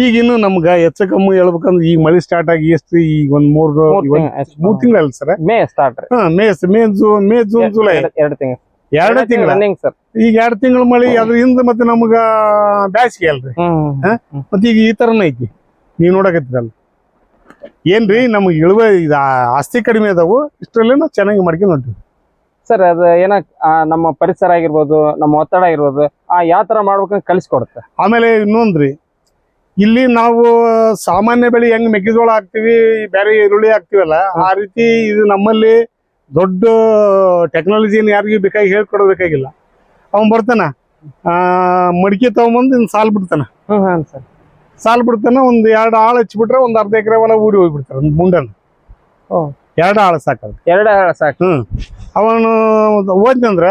ಈಗ ಇನ್ನು ನಮ್ಗ ಹೆಚ್ಚ ಕಮ್ಮಿ ಹೇಳ್ಬೇಕಂದ್ರೆ ಈಗ ಮಳೆ ಸ್ಟಾರ್ಟ್ ಆಗಿ ಎಷ್ಟು ಈಗ ಒಂದ್ ಮೂರ್ ಮೂರ್ ತಿಂಗಳಲ್ಲ ಸರ್? ಮೇ ಸ್ಟಾರ್ಟ್ ಹಾ May May June May June July. ಎರಡು ತಿಂಗಳು. ಎರಡು ತಿಂಗಳ ಸರ್ ಈಗ ಎರಡು ತಿಂಗಳ ಮಳಿ ಅದ್ರ ಹಿಂದ ಮತ್ತೆ ನಮ್ಗ ಬ್ಯಾಸಿಗೆ ಅಲ್ರಿ? ಮತ್ತೆ ಈಗ ಈ ತರನ ಐತಿ. ನೀವ್ ನೋಡಕತ್ತಿರಲ್ಲ. ಏನ್ರಿ ನಮ್ಗೆ ಇಳುವ ಇದು ಆಸ್ತಿ ಕಡಿಮೆ ಅದಾವು. ಇಷ್ಟರಲ್ಲೇ ನಾವು ಚೆನ್ನಾಗಿ ಮಾಡ್ಕೊಂಡ್ ಹೊಂಟಿವಿ. ಸರ್ ಅದು ಏನ ನಮ್ಮ ಪರಿಸರ ಆಗಿರ್ಬೋದು ನಮ್ಮ ಒತ್ತಡ ಆಗಿರ್ಬೋದು ಆ ಯಾವ ತರ ಮಾಡ್ಬೇಕಂತ ಕಲಿಸ್ಕೊಡುತ್ತೆ? ಆಮೇಲೆ ಇನ್ನೊಂದ್ರಿ ಇಲ್ಲಿ ನಾವು ಸಾಮಾನ್ಯ ಬೆಳೆ ಹೆಂಗ್ ಮೆಕ್ಕೆಜೋಳ ಹಾಕ್ತಿವಿ ಬೇರೆ ಈರುಳ್ಳಿ ಹಾಕ್ತಿವಲ್ಲ ಆ ರೀತಿ ಇದು ನಮ್ಮಲ್ಲಿ ದೊಡ್ಡ ಟೆಕ್ನಾಲಜಿನ ಯಾರಿಗೂ ಬೇಕಾಗಿ ಹೇಳ್ಕೊಡ್ಬೇಕಾಗಿಲ್ಲ. ಅವನ್ ಬರ್ತಾನ ಮಡಿಕೆ ತಗೊಂಬಂದು ಇನ್ ಸಾಲ್ ಬಿಡ್ತಾನ. ಹ್ಞೂ ಹಾಂ ಸರ್. ಸಾಲ್ ಬಿಡ್ತಾನ ಒಂದ್ ಎರಡು ಆಳು ಹಚ್ಬಿಟ್ರೆ ಒಂದ್ ಅರ್ಧ ಎಕರೆ ಹೊಲ ಊರಿ ಹೋಗ್ಬಿಡ್ತಾರ ಒಂದು ಮುಂಡನ್. ಹ್ಞೂ ಎರಡು ಆಳು ಸಾಕು ಎರಡು ಆಳು ಸಾಕು. ಹ್ಮ್. ಅವನು ಓದ್ನಂದ್ರ.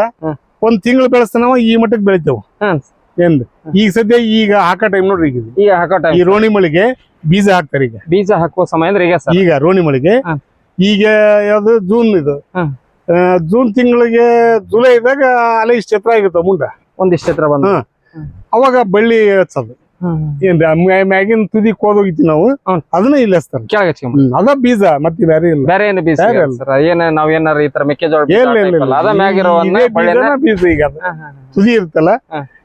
ಒಂದ್ ತಿಂಗಳು ಬೆಳೆಸ್ತಾನವ ಈ ಮಟ್ಟಕ್ಕೆ ಬೆಳಿತೇವ. ಏನ್ರಿ ಏನ್ ಈಗ ಸದ್ಯ ಈಗ ಹಾಕೋ ಟೈಮ್ ನೋಡ್ರಿ ಈಗ. ಈಗ ಹಾಕೋ ಈ ರೋಣಿ ಮಳಿಗೆ ಬೀಜ ಹಾಕ್ತಾರೆ ಈಗ. ಬೀಜ ಹಾಕುವ ಸಮಯ ಅಂದ್ರೆ ಈಗ ಸರ್? ಈಗ ರೋಣಿ ಮಳಿಗೆ ಈಗ ಯಾವ್ದು ಜೂನ್ ಇದು. ಜೂನ್ ತಿಂಗಳಿಗೆ ಜುಲೈದಾಗ ಅಲೆ ಇಷ್ಟ ಎತ್ತರ ಆಗಿರ್ತಾವ ಮುಂದ. ಒಂದಿಷ್ಟು ಎತ್ತರ ಬಂದ. ಅವಾಗ ಬಳ್ಳಿ ಹಚ್ಚೋದು. ಏನ್ ಮ್ಯಾ- ಮ್ಯಾಗಿನ ತುದಿ ಕೋದೋಗಿತಿ ನಾವು. ಅದನ್ನ ಇಲ್ಲ ಹಚ್ತಾರ. ಕೆಳಗೆ ಹಚ್ಕೊಂಡ್ ಅದ ಬೀಜ ಮತ್ತೆ ಬೇರೆ ಇಲ್ಲ. ಬೇರೆ ಏನು ಬೀಜ ಏನ ನಾವ್ ಏನಾರ ಈ ತರ ಮೆಕ್ಕೆಜೋಳ ಬೀಜ ಅದ ಈಗ ತುದಿ ಇರ್ತಲ್ಲ.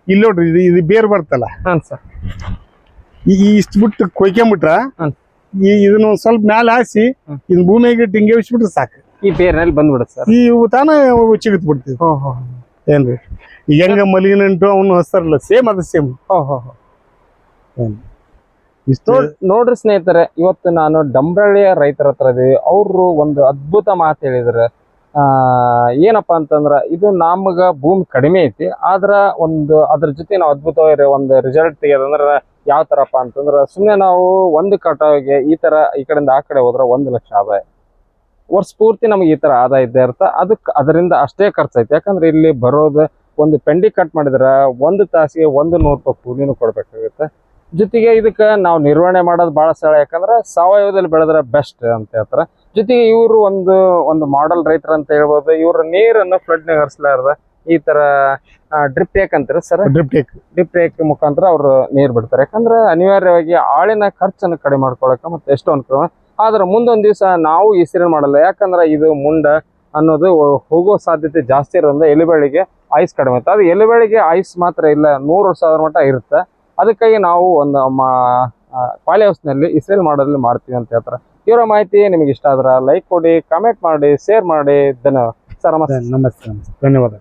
ಇಲ್ಲಿ ನೋಡ್ರಿ ಇದು ಇದು ಬೇರ್ ಬರ್ತಲ್ಲ. ಈಗ ಇಷ್ಟು ಬಿಟ್ಟು ಕೊಯ್ಕೊಂಬಿಟ್ರ. ಈ ಇದನ್ನ ಒಂದ್ ಸ್ವಲ್ಪ ಮ್ಯಾಲ ಹಾಸಿ ಇದ್ ಭೂಮಿಗೆ ಟಿಂಗೆ ಬಿಟ್ರೆ ಸಾಕು. ಈ ಬೇರ್ನಲ್ಲಿ ಬಂದ್ಬಿಡುತ್ತೆ ಸರ್. ಈ ತಾನ ಚಿಗತ್ ಬಿಡ್ತೀವಿ ಏನ್ರಿ? ಈಗ ಹೆಂಗ ಮಲಗಿನಂಟು ಅವನು ಹಸ್ತಾರಲ್ಲ ಸೇಮ್ ಅದ ಸೇಮ್. ಹೋ ಹೋ ನೋಡ್ರಿ ಸ್ನೇಹಿತರೆ ಇವತ್ತು ನಾನು ಡಂಬಳ್ಳಿಯ ರೈತರ ಹತ್ರ ಇದೀವಿ. ಅವರು ಒಂದು ಅದ್ಭುತ ಮಾತು ಹೇಳಿದ್ರೆ. ಆ ಏನಪ್ಪಾ ಅಂತಂದ್ರ ಇದು ನಮಗ ಭೂಮಿ ಕಡಿಮೆ ಐತಿ ಆದ್ರ ಒಂದು ಅದ್ರ ಜೊತೆ ನಾವು ಅದ್ಭುತವಾಗಿ ಒಂದು ರಿಸಲ್ಟ್ ತೆಗೆದಂದ್ರ ಯಾವ ತರಪ್ಪ ಅಂತಂದ್ರ ಸುಮ್ಮನೆ ನಾವು ಒಂದು ಕಟಾವಿಗೆ ಈ ತರ ಈ ಕಡೆಯಿಂದ ಆ ಕಡೆ ಹೋದ್ರೆ ಒಂದು ಲಕ್ಷ ಆದಾಯ. ವರ್ಷ ಪೂರ್ತಿ ನಮಗೆ ಈ ತರ ಆದಾಯ ಇದ್ದೇ ಇರುತ್ತೆ. ಅದಕ್ಕೆ ಅದರಿಂದ ಅಷ್ಟೇ ಖರ್ಚೈತಿ ಯಾಕಂದ್ರೆ ಇಲ್ಲಿ ಬರೋದು ಒಂದು ಪೆಂಡಿ ಕಟ್ ಮಾಡಿದ್ರ ಒಂದು ತಾಸಿಗೆ ಒಂದು ನೂರು ರೂಪಾಯಿ ಕೂಲಿನೂ ಕೊಡ್ಬೇಕಾಗುತ್ತೆ. ಜೊತೆಗೆ ಇದಕ್ಕೆ ನಾವು ನಿರ್ವಹಣೆ ಮಾಡೋದು ಭಾಳ ಸರಳ ಯಾಕಂದ್ರೆ ಸಾವಯವದಲ್ಲಿ ಬೆಳೆದ್ರೆ ಬೆಸ್ಟ್ ಅಂತ ಹೇಳ್ತಾರೆ. ಜೊತೆಗೆ ಇವರು ಒಂದು ಒಂದು ಮಾಡಲ್ ರೈತರ ಅಂತ ಹೇಳ್ಬೋದು ಇವ್ರ ನೀರನ್ನು ಫ್ಲಡ್ನಾಗ ಹರಿಸ್ಲಾರ್ದ ಈ ತರ ಡ್ರಿಪ್ ಟೇಕ್ ಅಂತಾರೆ sir drip take drip take ಮುಖಾಂತರ ಅವರು ನೀರು ಬಿಡ್ತಾರೆ. ಯಾಕಂದ್ರೆ ಅನಿವಾರ್ಯವಾಗಿ ಆಳಿನ ಖರ್ಚನ್ನು ಕಡಿಮೆ ಮಾಡ್ಕೊಳಕ ಮತ್ತೆ ಎಷ್ಟೋ ಅನುಕೂಲ ಆದ್ರೆ ಮುಂದೊಂದು ದಿವಸ ನಾವು ಈ ಸೀರೆ ಮಾಡಲ್ಲ. ಯಾಕಂದ್ರೆ ಇದು ಮುಂಡ ಅನ್ನೋದು ಹೋಗೋ ಸಾಧ್ಯತೆ ಜಾಸ್ತಿ ಇರೋದ್ರಿಂದ ಎಲೆಬೆಳಿಗೆ ಐಸ್ ಕಡಿಮೆ ಇರುತ್ತೆ. ಅದು ಎಲೆಬೆಳಿಗೆ ಐಸ್ ಮಾತ್ರ ಇಲ್ಲ ನೂರು ಸಾವಿರ ಮಟ್ಟ ಇರುತ್ತೆ. ಅದಕ್ಕಾಗಿ ನಾವು ಒಂದು ಪಾಲಿ ಹೌಸ್ನಲ್ಲಿ ಇಸ್ರೇಲ್ ಮಾಡೋದ್ರಲ್ಲಿ ಮಾಡ್ತೀವಿ ಅಂತ ಹೇಳ್ತಾರೆ. ಇವರ ಮಾಹಿತಿ ನಿಮಗೆ ಇಷ್ಟ ಆದ್ರೆ ಲೈಕ್ ಕೊಡಿ ಕಮೆಂಟ್ ಮಾಡಿ ಶೇರ್ ಮಾಡಿ. ಧನ್ಯವಾದ. ಸರ್, ನಮಸ್ತೆ. ನಮಸ್ತೆ ನಮಸ್ತೆ. ಧನ್ಯವಾದ.